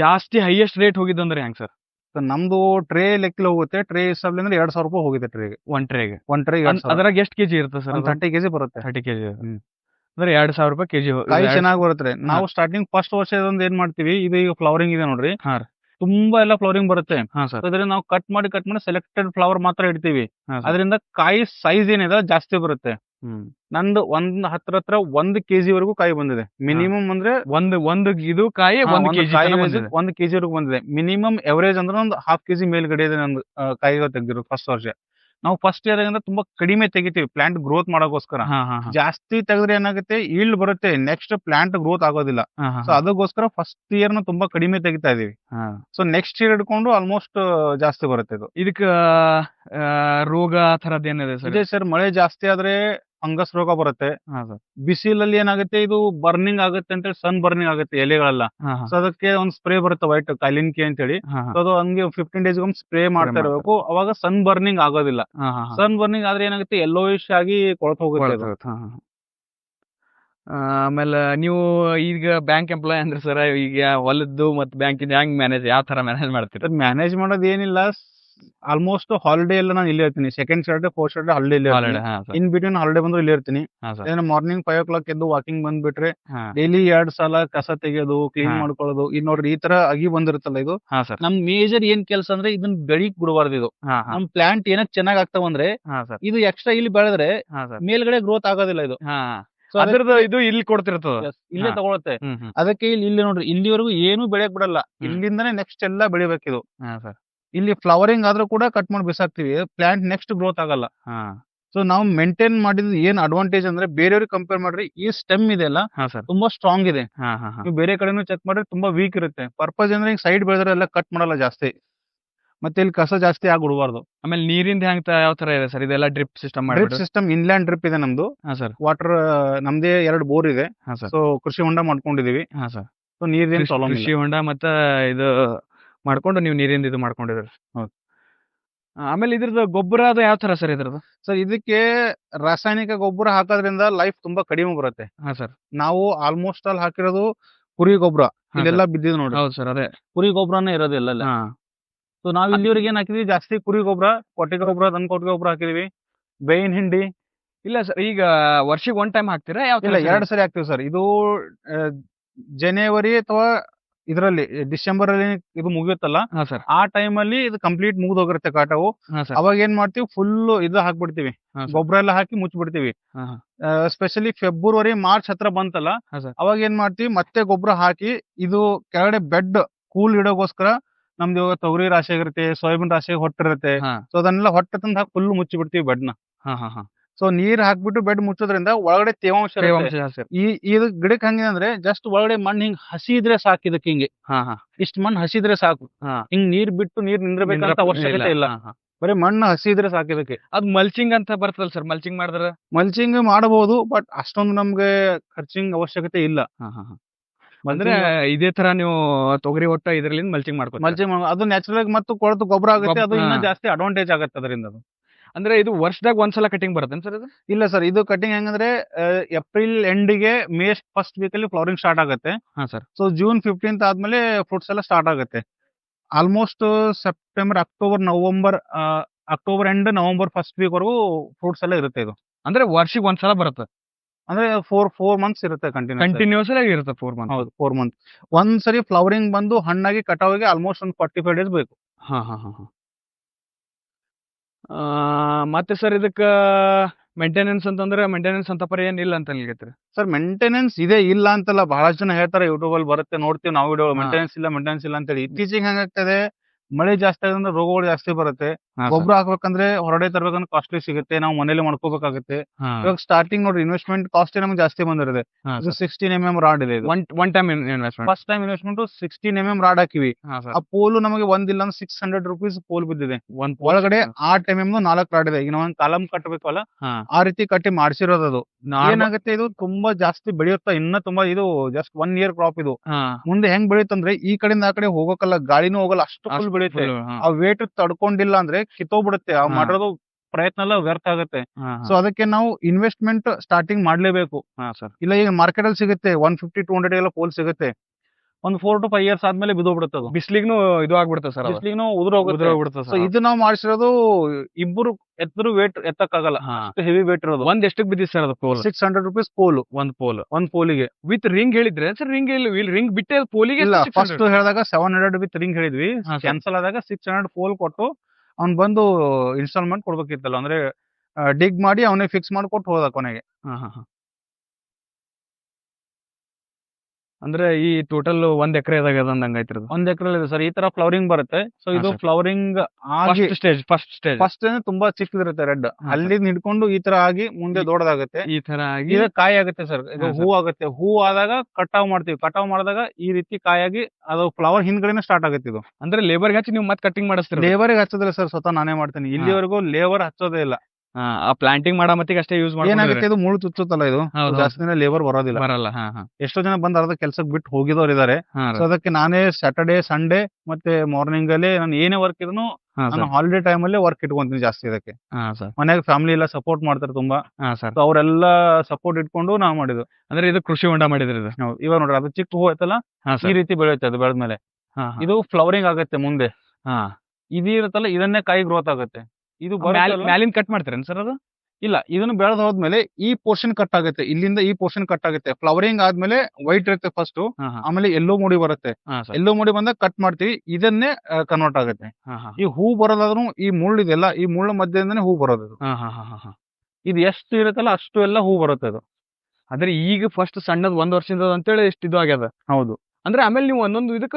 ಜಾಸ್ತಿ ಹೈಯೆಸ್ಟ್ ರೇಟ್ ಹೋಗಿದ್ದಂದ್ರೆ ಹೆಂಗ್ ಸರ್ ನಮ್ದು ಟ್ರೇ ಲೆಕ್ಕಲ್ಲಿ ಹೋಗುತ್ತೆ. ಟ್ರೇ ಹಿಸಾಬ್ಲಿ ಅಂದ್ರೆ ಎರಡ್ ಸಾವಿರ ರೂಪಾಯಿ ಹೋಗಿದೆ ಟ್ರೇಗೆ ಒನ್ ಟ್ರೇಗೆ ಒನ್ ಟ್ರೇ ಅದ್ರಾಗ ಎಷ್ಟು ಕೆಜಿ ಇರುತ್ತೆ ಸರ್ ತರ್ಟಿ ಕೆಜಿ ಬರುತ್ತೆ. Thirty KG. ಅಂದ್ರೆ ಎರಡ್ ಸಾವಿರ ರೂಪಾಯಿ ಕೆಜಿ ಕಾಯಿ ಚೆನ್ನಾಗಿ ಬರುತ್ತೆ ನಾವು ಸ್ಟಾರ್ಟಿಂಗ್ ಫಸ್ಟ್ ವರ್ಷದೊಂದು ಏನ್ ಮಾಡ್ತೀವಿ ಇದು ಈಗ ಫ್ಲವರಿಂಗ್ ಇದೆ ನೋಡ್ರಿ. ಹಾ ತುಂಬಾ ಎಲ್ಲ ಫ್ಲವರಿಂಗ್ ಬರುತ್ತೆ. ಅದರಿಂದ ನಾವು ಕಟ್ ಮಾಡಿ ಕಟ್ ಮಾಡಿ ಸೆಲೆಕ್ಟೆಡ್ ಫ್ಲವರ್ ಮಾತ್ರ ಇಡ್ತೀವಿ. ಅದರಿಂದ ಕಾಯಿ ಸೈಜ್ ಏನಿದೆ ಜಾಸ್ತಿ ಬರುತ್ತೆ. ಹ್ಮ್. ನಂದು ಒಂದ್ ಹತ್ರ ಹತ್ರ ಒಂದ್ ಕೆಜಿ ವರೆಗೂ ಕಾಯಿ ಬಂದಿದೆ. ಮಿನಿಮಮ್ ಅಂದ್ರೆ ಒಂದ್ ಒಂದ್ ಇದು ಕಾಯಿ ಒಂದು ಕೆಜಿ ಒಂದ್ ಕೆಜಿ ವರೆಗೂ ಬಂದಿದೆ. ಮಿನಿಮಮ್ ಎವರೇಜ್ ಅಂದ್ರೆ ಒಂದು ಹಾಫ್ ಕೆಜಿ ಮೇಲ್ಗಡೆ ಇದೆ ನಂದು ಕಾಯಿ ಕಾಯಿಗಳು ತೆಗ್ದಿರೋ ಫಸ್ಟ್ ವರ್ಷ. ನಾವು ಫಸ್ಟ್ ಇಯರ್ ಅಂದ್ರೆ ತುಂಬಾ ಕಡಿಮೆ ತೆಗಿತೀವಿ ಪ್ಲಾಂಟ್ ಗ್ರೋತ್ ಮಾಡೋಕೋಸ್ಕರ ಜಾಸ್ತಿ ತೆಗೆದ್ರೆ ಏನಾಗುತ್ತೆ ಈಲ್ಡ್ ಬರುತ್ತೆ ನೆಕ್ಸ್ಟ್ ಪ್ಲಾಂಟ್ ಗ್ರೋತ್ ಆಗೋದಿಲ್ಲ. ಸೊ ಅದಕ್ಕೋಸ್ಕರ ಫಸ್ಟ್ ಇಯರ್ನ ತುಂಬಾ ಕಡಿಮೆ ತೆಗಿತಾ ಇದೀವಿ. ಸೊ ನೆಕ್ಸ್ಟ್ ಇಯರ್ ಹಿಡ್ಕೊಂಡು ಆಲ್ಮೋಸ್ಟ್ ಜಾಸ್ತಿ ಬರುತ್ತೆ ಇದು. ಇದಕ್ಕೆ ರೋಗ ಆ ತರದ ಏನಿದೆ ಸರ್ ಮಳೆ ಜಾಸ್ತಿ ಆದ್ರೆ ಫಂಗಸ್ ರೋಗ ಬರುತ್ತೆ. ಬಿಸಿಲಲ್ಲಿ ಏನಾಗುತ್ತೆ? ಇದು ಬರ್ನಿಂಗ್ ಆಗುತ್ತೆ ಅಂತ ಸನ್ ಬರ್ನಿಂಗ್ ಆಗುತ್ತೆ ಎಲೆಗಳೆಲ್ಲ. ಸೊ ಅದಕ್ಕೆ ಒಂದು ಸ್ಪ್ರೇ ಬರುತ್ತೆ ವೈಟ್ ಕಲಿನ್ಕಿ ಅಂತೇಳಿ. ಹಾ ಹಾ. ಸೊ ಅದು ಹಂಗೆ ಫಿಫ್ಟೀನ್ ಡೇಸ್ ಒಮ್ಮೆ ಸ್ಪ್ರೇ ಮಾಡ್ತಾ ಇರಬೇಕು. ಅವಾಗ ಸನ್ ಬರ್ನಿಂಗ್ ಆಗೋದಿಲ್ಲ. ಸನ್ ಬರ್ನಿಂಗ್ ಆದ್ರೆ ಏನಾಗುತ್ತೆ? ಯೆಲ್ಲೋಯಿಶ್ ಆಗಿ ಕೊಳತು ಹೋಗುತ್ತೆ ಆಮೇಲೆ ನೀವು ಈಗ ಬ್ಯಾಂಕ್ ಎಂಪ್ಲಾಯ್ ಅಂದ್ರೆ ಸರ್ ಈಗ ಹೊಲದ್ದು ಮತ್ತೆ ಬ್ಯಾಂಕಿಂದ ಹೆಂಗ್ ಮ್ಯಾನೇಜ್ ಯಾವ ತರ ಮ್ಯಾನೇಜ್ ಮಾಡ್ತೀರಿ? ಮ್ಯಾನೇಜ್ ಮಾಡೋದು ಏನಿಲ್ಲ. ಆಲ್ಮೋಸ್ಟ್ ಹಾಲಿಡೇ ಎಲ್ಲ ನಾನು ಇಲ್ಲೇ ಇರ್ತೀನಿ. Second Saturday fourth Saturday holiday ಇಲ್ಲೇ ಇರ್ತೀನಿ. ಹಾ ಸರ್ ಇನ್ ಬಿಟ್ವೀನ್ ಹಾಲಿಡೇ ಬಂದ್ರೆ ಇಲ್ಲೇ ಇರ್ತೀನಿ. ಹಾ ಸರ್ ಏನೋ ಮಾರ್ನಿಂಗ್ ಫೈವ್ ಓ ಕ್ಲಾಕ್ ಎದ್ದು ವಾಕಿಂಗ್ ಬಂದ್ಬಿಟ್ರೆ ಹಾ. ಡೈಲಿ ಎರಡ್ ಸಲ ಕಸ ತೆಗೆಯೋದು ಕ್ಲೀನ್ ಹಾ. ಮಾಡ್ಕೊಳ್ಳೋದು. ಈಗ ನೋಡ್ರಿ ಈ ತರ ಅಗಿ ಬಂದಿರುತ್ತಲ್ಲ ಇದು? ಹಾ ಸರ್ ನಮ್ ಮೇಜರ್ ಏನ್ ಕೆಲಸ ಅಂದ್ರೆ ಇದನ್ನ ಬೆಳಿಗ್ ಬಿಡಬಾರ್ದು ಇದು. ಹಾ ಹಾ. ನಮ್ ಪ್ಲಾಂಟ್ ಏನಕ್ ಚೆನ್ನಾಗ್ ಆಗ್ತಾವಂದ್ರೆ ಹಾ ಸರ್ ಇದು ಎಕ್ಸ್ಟ್ರಾ ಇಲ್ಲಿ ಬೆಳೆದ್ರೆ ಹಾ ಸರ್ ಮೇಲ್ಗಡೆ ಗ್ರೋತ್ ಆಗೋದಿಲ್ಲ ಇದು. ಹಾ So ಅದಕ್ಕೆ- ಅದ್ರದ್ದು ಇದು ಇಲ್ಲಿ ಕೊಡ್ತಿರ್ತದ. Yes, ಇಲ್ಲೇ ಹಾ. ತಗೊಳುತ್ತೆ. ಹ್ಮ್ ಹ್ಮ್. ಅದಕ್ಕೆ ಇಲ್ಲಿ ಇಲ್ಲಿ ನೋಡ್ರಿ ಇಲ್ಲಿವರೆಗೂ ಏನು ಬೆಳೆಯಕ್ ಬಿಡಲ್ಲ. ಹ್ಮ್. ಇಲ್ಲಿಂದನೇ ನೆಕ್ಸ್ಟ್ ಎಲ್ಲಾ ಬೆಳಿಬೇಕಿದು. ಹಾ ಸರ್ ಇಲ್ಲಿ ಫ್ಲವರಿಂಗ್ ಆದ್ರೂ ಕೂಡ ಕಟ್ ಮಾಡಿ ಬಿಸಾಕ್ತಿವಿ. ಪ್ಲಾಂಟ್ ನೆಕ್ಸ್ಟ್ ಗ್ರೋತ್ ಆಗಲ್ಲ. ಸೊ ನಾವು ಮೇಂಟೈನ್ ಮಾಡಿದ ಏನ್ ಅಡ್ವಾಂಟೇಜ್ ಅಂದ್ರೆ ಬೇರೆಯವ್ರಿಗೆ ಕಂಪೇರ್ ಮಾಡ್ರಿ ಈ ಸ್ಟೆಮ್ ಇದೆ ಅಲ್ಲ ತುಂಬಾ ಸ್ಟ್ರಾಂಗ್ ಇದೆ. ಹಾ ಹಾ ಹಾ. ನೀವು ಬೇರೆ ಕಡೆನೂ ಚೆಕ್ ಮಾಡಿದ್ರೆ ತುಂಬಾ ವೀಕ್ ಇರುತ್ತೆ. ಪರ್ಪಸ್ ಅಂದ್ರೆ ಸೈಡ್ ಬೆಳೆದ್ರೆ ಎಲ್ಲ ಕಟ್ ಮಾಡಲ್ಲ ಜಾಸ್ತಿ. ಮತ್ತೆ ಇಲ್ಲಿ ಕಸ ಜಾಸ್ತಿ ಆಗ್ಬಿಡಬಾರ್ದು. ಆಮೇಲೆ ನೀರಿಂದ ಹೆಂಗ್ ಯಾವ ತರ ಇದೆ ಸರ್? ಇದೆಲ್ಲ drip system drip system inland drip ಇದೆ ನಮ್ದು. ಹಾ ಸರ್. ವಾಟರ್ ನಮ್ದೇ ಎರಡು ಬೋರ್ ಇದೆ. ಸೊ ಕೃಷಿ ಹೊಂಡ ಮಾಡ್ಕೊಂಡಿದೀವಿ. ಹಾ ಸರ್. ಪ್ರಾಬ್ಲಮ್ ಕೃಷಿ ಹೊಂಡ ಮತ್ತೆ ಇದು ಮಾಡ್ಕೊಂಡು ನೀವು ನೀರಿಂದ ಇದು ಮಾಡ್ಕೊಂಡಿದ್ರಿ ಹೌದು. ಆಮೇಲೆ ಇದ್ರದ್ದು ಗೊಬ್ಬರ ಅದು ಯಾವ ತರ ಸರ್ ಇದ್ರದ್ದು? ಸರ್ ಇದಕ್ಕೆ ರಾಸಾಯನಿಕ ಗೊಬ್ಬರ ಹಾಕೋದ್ರಿಂದ ಲೈಫ್ ತುಂಬಾ ಕಡಿಮೆ ಬರುತ್ತೆ. ಹಾ ಸರ್. ನಾವು ಆಲ್ಮೋಸ್ಟ್ ಅಲ್ಲಿ ಹಾಕಿರೋದು ಕುರಿ ಗೊಬ್ಬರ. ಇದೆಲ್ಲ ಬಿದ್ದಿದೆ ನೋಡಿ ಹೌದು ಸರ್ ಅದೇ. ಕುರಿ ಗೊಬ್ಬರನೇ ಇರೋದು ಎಲ್ಲ ಹಾ. ಸೊ ನಾವು ಇಲ್ಲಿವರೆಗೆ ಏನ್ ಹಾಕಿದ್ವಿ? ಜಾಸ್ತಿ ಕುರಿ ಗೊಬ್ಬರ ಕೊಟ್ಟಿಗೆ ಗೊಬ್ಬರ ದನ ಕೊಟ್ಟಿಗೆ ಗೊಬ್ಬರ ಹಾಕಿದೀವಿ. ಬೇಯಿನ ಹಿಂಡಿ. ಇಲ್ಲ ಸರ್ ಈಗ ವರ್ಷಕ್ಕೆ ಒನ್ ಟೈಮ್ ಹಾಕ್ತೀರಾ? ಯಾವ ಇಲ್ಲ ಎರಡು ಸರಿ ಹಾಕ್ತಿವಿ ಸರ್. ಇದು ಜನವರಿ ಅಥವಾ ಇದರಲ್ಲಿ ಡಿಸೆಂಬರ್ ಅಲ್ಲಿ ಇದು ಮುಗಿಯುತ್ತಲ್ಲ ಹಾ ಸರ್. ಆ ಟೈಮ್ ಅಲ್ಲಿ ಇದು ಕಂಪ್ಲೀಟ್ ಮುಗಿದು ಹೋಗಿರುತ್ತೆ ಕಾಟವು. ಹಾ ಸರ್. ಅವಾಗ ಏನ್ ಮಾಡ್ತೀವಿ ಫುಲ್ ಇದು ಹಾಕ್ಬಿಡ್ತೀವಿ. ಹಾ ಸರ್. ಗೊಬ್ಬರ ಎಲ್ಲ ಹಾಕಿ ಮುಚ್ಚಿಬಿಡ್ತೀವಿ. ಹಾ ಹಾ. ಸ್ಪೆಷಲಿ ಫೆಬ್ರವರಿ ಮಾರ್ಚ್ ಹತ್ರ ಬಂತಲ್ಲ ಹಾ ಸರ್. ಅವಾಗ ಏನ್ ಮಾಡ್ತೀವಿ ಮತ್ತೆ ಗೊಬ್ಬರ ಹಾಕಿ ಇದು ಕೆಳಗಡೆ ಬೆಡ್ ಕೂಲ್ ಇಡೋಗೋಸ್ಕರ ನಮ್ದು ಇವಾಗ ತೊಗರಿ ರಾಶಿ ಆಗಿರುತ್ತೆ ಸೋಯಾಬೀನ್ ರಾಶಿ ಹೊಟ್ಟಿರುತ್ತೆ. ಹಾ. ಸೊ ಅದನ್ನೆಲ್ಲ ಹೊಟ್ಟೆ ತಂದು ಹಾಕಿ ಫುಲ್ ಮುಚ್ಚಿಬಿಡ್ತೀವಿ ಬೆಡ್ನ ಹಾ ಹಾ ಹಾ. ಸೊ ನೀರ್ ಹಾಕ್ಬಿಟ್ಟು ಬೆಡ್ ಮುಚ್ಚೋದ್ರಿಂದ ಒಳಗಡೆ ತೇವಾಂಶ ಇರುತ್ತೆ. ತೇವಾಂಶ ಜಾಸ್ತಿ ಇರುತ್ತೆ. ಈ ಇದು ಗಿಡಕ್ಕೆ ಹಂಗಿದೆ ಅಂದ್ರೆ ಜಸ್ಟ್ ಒಳಗಡೆ ಮಣ್ಣು ಹಿಂಗ್ ಹಸಿ ಇದ್ರೆ ಸಾಕು ಇದಕ್ಕೆ ಹಿಂಗೆ. ಹಾ ಹಾ. ಇಷ್ಟ ಮಣ್ಣು ಹಸಿದ್ರೆ ಸಾಕು. ಹಾ. ಹಿಂಗ್ ನೀರ್ ಬಿಟ್ಟು ನೀರ್ ನಿಂದ್ರಬೇಕಂತ ನಿಂದ್ರ- ಅವಶ್ಯಕತೆ ಇಲ್ಲ. ಹಾ, ಹಾ. ಬರೀ ಮಣ್ಣು ಹಸಿ ಇದ್ರೆ ಸಾಕು ಇದಕ್ಕೆ. ಅದ್ ಮಲ್ಚಿಂಗ್ ಅಂತ ಬರ್ತದಲ್ಲ ಸರ್ ಮಲ್ಚಿಂಗ್ ಮಾಡಿದ್ರೆ? ಮಲ್ಚಿಂಗ್ ಮಾಡಬಹುದು ಬಟ್ ಅಷ್ಟೊಂದು ನಮ್ಗೆ ಖರ್ಚಿಂಗ್ ಅವಶ್ಯಕತೆ ಇಲ್ಲ. ಹಾ ಹಾ ಹಾ. ಅಂದ್ರೆ ಇದೇ ತರ ನೀವು ತೊಗರಿ ಒಟ್ಟ ಇದ್ರಲ್ಲಿ ಮಲ್ಚಿಂಗ್ ಮಾಡ್ಕೊ ಮಲ್ಚಿಂಗ್ ಅದು ನ್ಯಾಚುರಲ್ ಆಗಿ ಮತ್ತು ಕೊಳತು ಗೊಬ್ಬರ ಆಗುತ್ತೆ ಅದು ಇನ್ನೂ ಹಾ. ಜಾಸ್ತಿ ಅಡ್ವಾಂಟೇಜ್ ಆಗುತ್ತೆ ಅದರಿಂದ ಅದು ಅಂದ್ರೆ ಇದು ವರ್ಷದಾಗ ಒಂದ್ಸಲ ಕಟಿಂಗ್ ಬರುತ್ತೆ ಸರ್ ಇದು? ಇಲ್ಲ ಸರ್ ಇದು ಕಟಿಂಗ್ ಹೆಂಗಂದ್ರೆ ಏಪ್ರಿಲ್ ಎಂಡಿಗೆ ಮೇ ಫಸ್ಟ್ ವೀಕ್ ಅಲ್ಲಿ ಫ್ಲವರಿಂಗ್ ಸ್ಟಾರ್ಟ್ ಆಗುತ್ತೆ. ಹಾ ಸರ್ ಸೊ ಜೂನ್ ಫಿಫ್ಟೀನ್ತ್ ಆದ್ಮೇಲೆ ಫ್ರೂಟ್ಸ್ ಎಲ್ಲ ಸ್ಟಾರ್ಟ್ ಆಗುತ್ತೆ. Almost September October November October end November first week ವರೆಗೂ ಫ್ರೂಟ್ಸ್ ಎಲ್ಲ ಇರುತ್ತೆ ಇದು. ಅಂದ್ರೆ ವರ್ಷಕ್ಕೆ ಒಂದ್ಸಲ ಬರುತ್ತೆ? ಅಂದ್ರೆ ಫೋರ್ ಫೋರ್ ಮಂತ್ಸ್ ಇರುತ್ತೆ ಕಂಟಿನ್ಯೂ ಕಂಟಿನ್ಯೂಸ್ ಆಗಿ ಇರುತ್ತೆ ಫೋರ್ ಮಂತ್ ಹೌದು ಫೋರ್ ಮಂತ್ ಒಂದ್ಸರಿ ಫ್ಲವರಿಂಗ್ ಬಂದು ಹಣ್ಣಾಗಿ ಕಟಾವಿಗೆ ಆಲ್ಮೋಸ್ಟ್ ಒಂದು ಫಾರ್ಟಿ ಫೈವ್ ಡೇಸ್ ಬೇಕು. ಹಾ ಹಾ ಹಾ ಹಾ. ಮತ್ತೆ ಸರ್ ಇದಕ್ಕೆ ಮೇಂಟೆನೆನ್ಸ್ ಅಂತಂದ್ರೆ ಮೇಂಟೆನೆನ್ಸ್ ಅಂತ ಪರಿ ಏನಿಲ್ಲ ಅಂತ ನಿಲ್ಗೈತ್ರಿ ಸರ್ ಮೇಂಟೆನೆನ್ಸ್ ಇದೆ ಇಲ್ಲ ಅಂತಲ್ಲ ಬಹಳಷ್ಟು ಜನ ಹೇಳ್ತಾರೆ ಯೂಟ್ಯೂಬ್ ಅಲ್ಲಿ ಬರುತ್ತೆ ನೋಡ್ತೀವಿ ನಾವು ವಿಡಿಯೋ. ಮೇಂಟೆನೆನ್ಸ್ ಇಲ್ಲ ಮೇಂಟೆನೆನ್ಸ್ ಇಲ್ಲ ಅಂತೇಳಿ ಇತ್ತೀಚೆಗೆ ಹೆಂಗಾಗ್ತದೆ ಮಳೆ ಜಾಸ್ತಿ ಆಗೋದ್ರಿಂದ ರೋಗಗಳು ಜಾಸ್ತಿ ಬರುತ್ತೆ. ಗೊಬ್ಬರ ಹಾಕ್ಬೇಕಂದ್ರೆ ಹೊರಡೆ ತರ್ಬೇಕಂದ್ರೆ ಕಾಸ್ಟ್ಲಿ ಸಿಗುತ್ತೆ. ನಾವು ಮನೇಲಿ ಮಾಡ್ಕೋಬೇಕಾಗುತ್ತೆ. ಇವಾಗ ಸ್ಟಾರ್ಟಿಂಗ್ ನೋಡ್ರಿ ಇನ್ವೆಸ್ಟ್ಮೆಂಟ್ ಕಾಸ್ಟ್ ನಮ್ಗೆ ಜಾಸ್ತಿ ಬಂದಿರುತ್ತೆ. ಸಿಕ್ಸ್ಟೀನ್ ಎಂ ಎಂ ರಾಡ್ ಇದೆ one one time investment first time investment sixteen M M rod ಹಾಕಿವಿ. ಆ ಪೋಲು ನಮಗೆ ಒಂದಿಲ್ಲ ಅಂದ್ರೆ ಸಿಕ್ಸ್ ಹಂಡ್ರೆಡ್ ರುಪೀಸ್ ಪೋಲ್ ಬಿದ್ದಿದೆ. ಒಂದ್ ಒಳಗಡೆ ಆರ್ ಟೈಮ್ ಎಂ ನಾಲ್ಕು ರಾಡ್ ಇದೆ. ಈಗ ನಾವು ಕಾಲಮ್ ಕಟ್ಟಬೇಕಲ್ಲ ಆ ರೀತಿ ಕಟ್ಟಿ ಮಾಡಿಸಿರೋದು ಅದು. ಏನಾಗುತ್ತೆ ಇದು? ತುಂಬಾ ಜಾಸ್ತಿ ಬೆಳೆಯುತ್ತಾ? ಇನ್ನ ತುಂಬಾ ಇದು ಜಸ್ಟ್ ಒನ್ ಇಯರ್ ಕ್ರಾಪ್ ಇದು. ಮುಂದೆ ಹೆಂಗ್ ಬೆಳೆಯುತ್ತಂದ್ರೆ ಈ ಕಡೆಯಿಂದ ಆ ಕಡೆ ಹೋಗೋಕಲ್ಲ ಗಾಳಿನೂ ಹೋಗಲ್ಲ ಅಷ್ಟು ಹಾ, ಆ ವೇಟ್ ತಡ್ಕೊಂಡಿಲ್ಲ ಅಂದ್ರೆ ಕಿತ್ತೋಗ್ಬಿಡುತ್ತೆ. ಆ ಮಾಡೋದು ಮಾಡಿರೋದು ಪ್ರಯತ್ನ ಎಲ್ಲ ವ್ಯರ್ಥ ಆಗುತ್ತೆ. ಸೊ ಅದಕ್ಕೆ ನಾವು ಇನ್ವೆಸ್ಟ್ಮೆಂಟ್ ಸ್ಟಾರ್ಟಿಂಗ್ ಮಾಡ್ಲೇಬೇಕು. ಸರ್. ಇಲ್ಲ ಈಗ ಮಾರ್ಕೆಟ್ ಅಲ್ಲಿ ಸಿಗುತ್ತೆ. ಒನ್ ಫಿಫ್ಟಿ ಟೂ ಹಂಡ್ರೆಡ್ ಎಲ್ಲ ಪೋಲ್ ಸಿಗುತ್ತೆ. ಒಂದು ಫೋರ್ ಟು ಫೈವ್ ಇಯರ್ಸ್ ಆದ್ಮೇಲೆ ಬಿದ್ದೋಗ್ಬಿಡುತ್ತೆ ಅದು. ಬಿಸ್ಲಿಗ್ನು ಇದು ಆಗ್ಬಿಡುತ್ತೆ ಸರ್ ಬಿಸಿಲಿಗೂ ಬಿಸ್ಲಿಗೂ ಉದುರ್ ಹೋಗುತ್ತೆ ಉದುರೋಗ್ಬಿಡುತ್ತೆ ಸೊ ಸರ್ ಇದು ನಾವು ಮಾಡಿಸಿರೋದು ಇಬ್ಬರು ಎತ್ತರು ವೇಟ್ ಎತ್ತಕ್ಕಾಗಲ್ಲ. ಹೆವಿ ವೇಟ್ ಇರೋದು. ಒಂದ್ ಎಷ್ಟಕ್ಕೆ ಬಿದ್ದಿದೆ ಸರ್ ಅದು pole six hundred rupees pole ಒಂದ್ ಪೋಲ್ ಒಂದ್ ಪೋಲಿಗೆ ವಿತ್ ರಿಂಗ್ ಹೇಳಿದ್ರೆ ಸರ್ ರಿಂಗ್ ಇಲ್ಲ ರಿಂಗ್ ಬಿಟ್ಟೆ ಪೋಲಿಗೆ ಇಲ್ಲ ಫಸ್ಟ್ ಹೇಳಿದಾಗ ಸೆವೆನ್ ಹಂಡ್ರೆಡ್ ವಿತ್ ರಿಂಗ್ ಹೇಳಿದ್ವಿ. ಕ್ಯಾನ್ಸಲ್ ಆದಾಗ ಸಿಕ್ಸ್ ಹಂಡ್ರೆಡ್ ಪೋಲ್ ಕೊಟ್ಟು ಅವ್ನ್ ಬಂದು ಇನ್ಸ್ಟಾಲ್ಮೆಂಟ್ ಕೊಡ್ಬೇಕಿತ್ತಲ್ಲ. ಅಂದ್ರೆ ಡಿಗ್ ಮಾಡಿ ಅವನೇ ಫಿಕ್ಸ್ ಮಾಡಿ ಕೊಟ್ಟು ಹೋದ ಕೊನೆಗೆ. ಅಂದ್ರೆ ಈ ಟೋಟಲ್ ಒಂದ್ ಎಕರೆದಾಗ ಐತ್ರಿ ಒಂದ್ ಎಕರೆ ಇದೆ ಸರ್ ಈ ತರ ಫ್ಲವರಿಂಗ್ ಬರುತ್ತೆ. ಸೊ ಹಾ, ಇದು sir. ಫ್ಲವರಿಂಗ್ ಆಗಿ first stage first stage first ತುಂಬಾ ಚಿಕ್ಕದಿರುತ್ತೆ ರೆಡ್ sir. ಅಲ್ಲಿ ಹಿಡ್ಕೊಂಡು ಈ ತರ ಆಗಿ ಮುಂದೆ ದೊಡ್ಡದಾಗುತ್ತೆ. ಈ ತರ ಆಗಿ ಈಗ ಕಾಯಿ ಆಗುತ್ತೆ ಸರ್ ಇದು ಹಾ, sir. ಹೂ ಆಗುತ್ತೆ. ಹೂ ಆದಾಗ ಕಟಾವ್ ಮಾಡ್ತೀವಿ. ಕಟಾವ್ ಮಾಡಿದಾಗ ಈ ರೀತಿ ಕಾಯಾಗಿ ಅದು ಫ್ಲವರ್ ಹಿಂದ್ಗಡೆನೆ ಸ್ಟಾರ್ಟ್ ಆಗುತ್ತೆ ಇದು. ಅಂದ್ರೆ ಲೇಬರ್ ಹಚ್ಚಿ ನೀವು ಮತ್ತೆ ಕಟಿಂಗ್ ಮಾಡಿಸ್ತೀರಿ ಲೇಬರ್ ಹಚ್ಚೋದಿಲ್ಲ ಸರ್ ಸ್ವತಃ ನಾನೇ ಮಾಡ್ತೀನಿ. ಇಲ್ಲಿವರೆಗೂ ಲೇಬರ್ ಹಚ್ಚೋದೇ ಇಲ್ಲ. ಆ ಪ್ಲಾಂಟಿಂಗ್ ಮಾಡೋ ಮತ್ತಿಗೆ ಅಷ್ಟೇ ಯೂಸ್ ಏನಾಗುತ್ತೆ ಇದು ಚುಚ್ಚುತ್ತಲ್ಲ ಇದು? ಹೌದು, ಜಾಸ್ತಿ ದಿನ ಲೇಬರ್ ಬರೋದಿಲ್ಲ. ಬರಲ್ಲ ಹಾ ಹಾ. ಎಷ್ಟೋ ಜನ ಬಂದ್ ಅರ್ಧ ಕೆಲ್ಸಕ್ಕೆ ಬಿಟ್ಟು ಹೋಗಿದವ್ರು ಇದಾರೆ. ಹಾ ಸೊ ಅದಕ್ಕೆ ನಾನೇ ಸ್ಯಾಟರ್ಡೆ ಸಂಡೇ ಮತ್ತೆ ಮಾರ್ನಿಂಗ್ ಅಲ್ಲಿ ನಾನು ಏನೇ ವರ್ಕ್ ಇದ್ರು ನಾನು ಹಾಲಿಡೇ ಟೈಮ್ ಅಲ್ಲಿ ವರ್ಕ್ ಇಟ್ಕೊಂತೀನಿ ಜಾಸ್ತಿ ಇದಕ್ಕೆ. ಸರ್ ಮನೆಯಾಗ ಫ್ಯಾಮಿಲಿ ಎಲ್ಲ ಸಪೋರ್ಟ್ ಮಾಡ್ತಾರೆ ತುಂಬಾ. ಹಾ ಸರ್ ಸೊ ಅವರೆಲ್ಲ ಸಪೋರ್ಟ್ ಇಟ್ಕೊಂಡು ನಾವು ಮಾಡಿದ್ವಿ ಅಂದ್ರೆ ಇದು ಕೃಷಿ ಹೊಂಡ ಮಾಡಿದ್ರಿ ಇದು? ಹೌದು. ಇವಾಗ ನೋಡ್ರಿ ಅದು ಚಿಕ್ಕ ಹೂ ಐತಲ್ಲ ಹಾ ಈ ಸರ್ ರೀತಿ ಬೆಳೆಯುತ್ತೆ ಅದು ಬೆಳೆದ್ಮೇಲೆ. ಹಾ ಇದು ಫ್ಲವರಿಂಗ್ ಆಗುತ್ತೆ ಮುಂದೆ. ಹಾ. ಇದು ಇರುತ್ತಲ್ಲ ಇದನ್ನೇ ಕಾಯಿ ಗ್ರೋತ್ ಆಗುತ್ತೆ. ಇದು ಮ್ಯಾಲಿನ್ ಕಟ್ ಮಾಡ್ತೀರೇನ್ ಸರ್ ಅದು? ಇಲ್ಲ ಇದನ್ನು ಬೆಳೆದ್ ಹೋದ್ಮೇಲೆ ಈ ಪೋರ್ಷನ್ ಕಟ್ ಆಗುತ್ತೆ. ಇಲ್ಲಿಂದ ಈ ಪೋರ್ಷನ್ ಕಟ್ ಆಗುತ್ತೆ. ಫ್ಲವರಿಂಗ್ ಆದ್ಮೇಲೆ ವೈಟ್ ಇರುತ್ತೆ ಫಸ್ಟ್ ಆಮೇಲೆ ಎಲ್ಲೋ ಮೂಡಿ ಬರುತ್ತೆ. ಎಲ್ಲೋ ಮೂಡಿ ಬಂದಾಗ ಕಟ್ ಮಾಡ್ತೀವಿ. ಇದನ್ನೇ ಕನ್ವರ್ಟ್ ಆಗುತ್ತೆ. ಈ ಹೂ ಬರೋದಾದ್ರೂ ಈ ಮುಳ್ಳು ಇದೆಲ್ಲ ಈ ಮುಳ್ಳು ಮಧ್ಯದಿಂದನೇ ಹೂ ಬರೋದು ಇದು ಎಷ್ಟು ಇರುತ್ತಲ್ಲ ಅಷ್ಟು ಎಲ್ಲ ಹೂ ಬರುತ್ತೆ ಅದು. ಅಂದ್ರೆ ಈಗ ಫಸ್ಟ್ ಸಣ್ಣದ್ ಒಂದ್ ವರ್ಷದಿಂದ ಅಂತೇಳಿ ಎಷ್ಟು ಇದು ಆಗ್ಯದ. ಹೌದು. ಅಂದ್ರೆ ಆಮೇಲೆ ನೀವು ಒಂದೊಂದು ಇದಕ್ಕ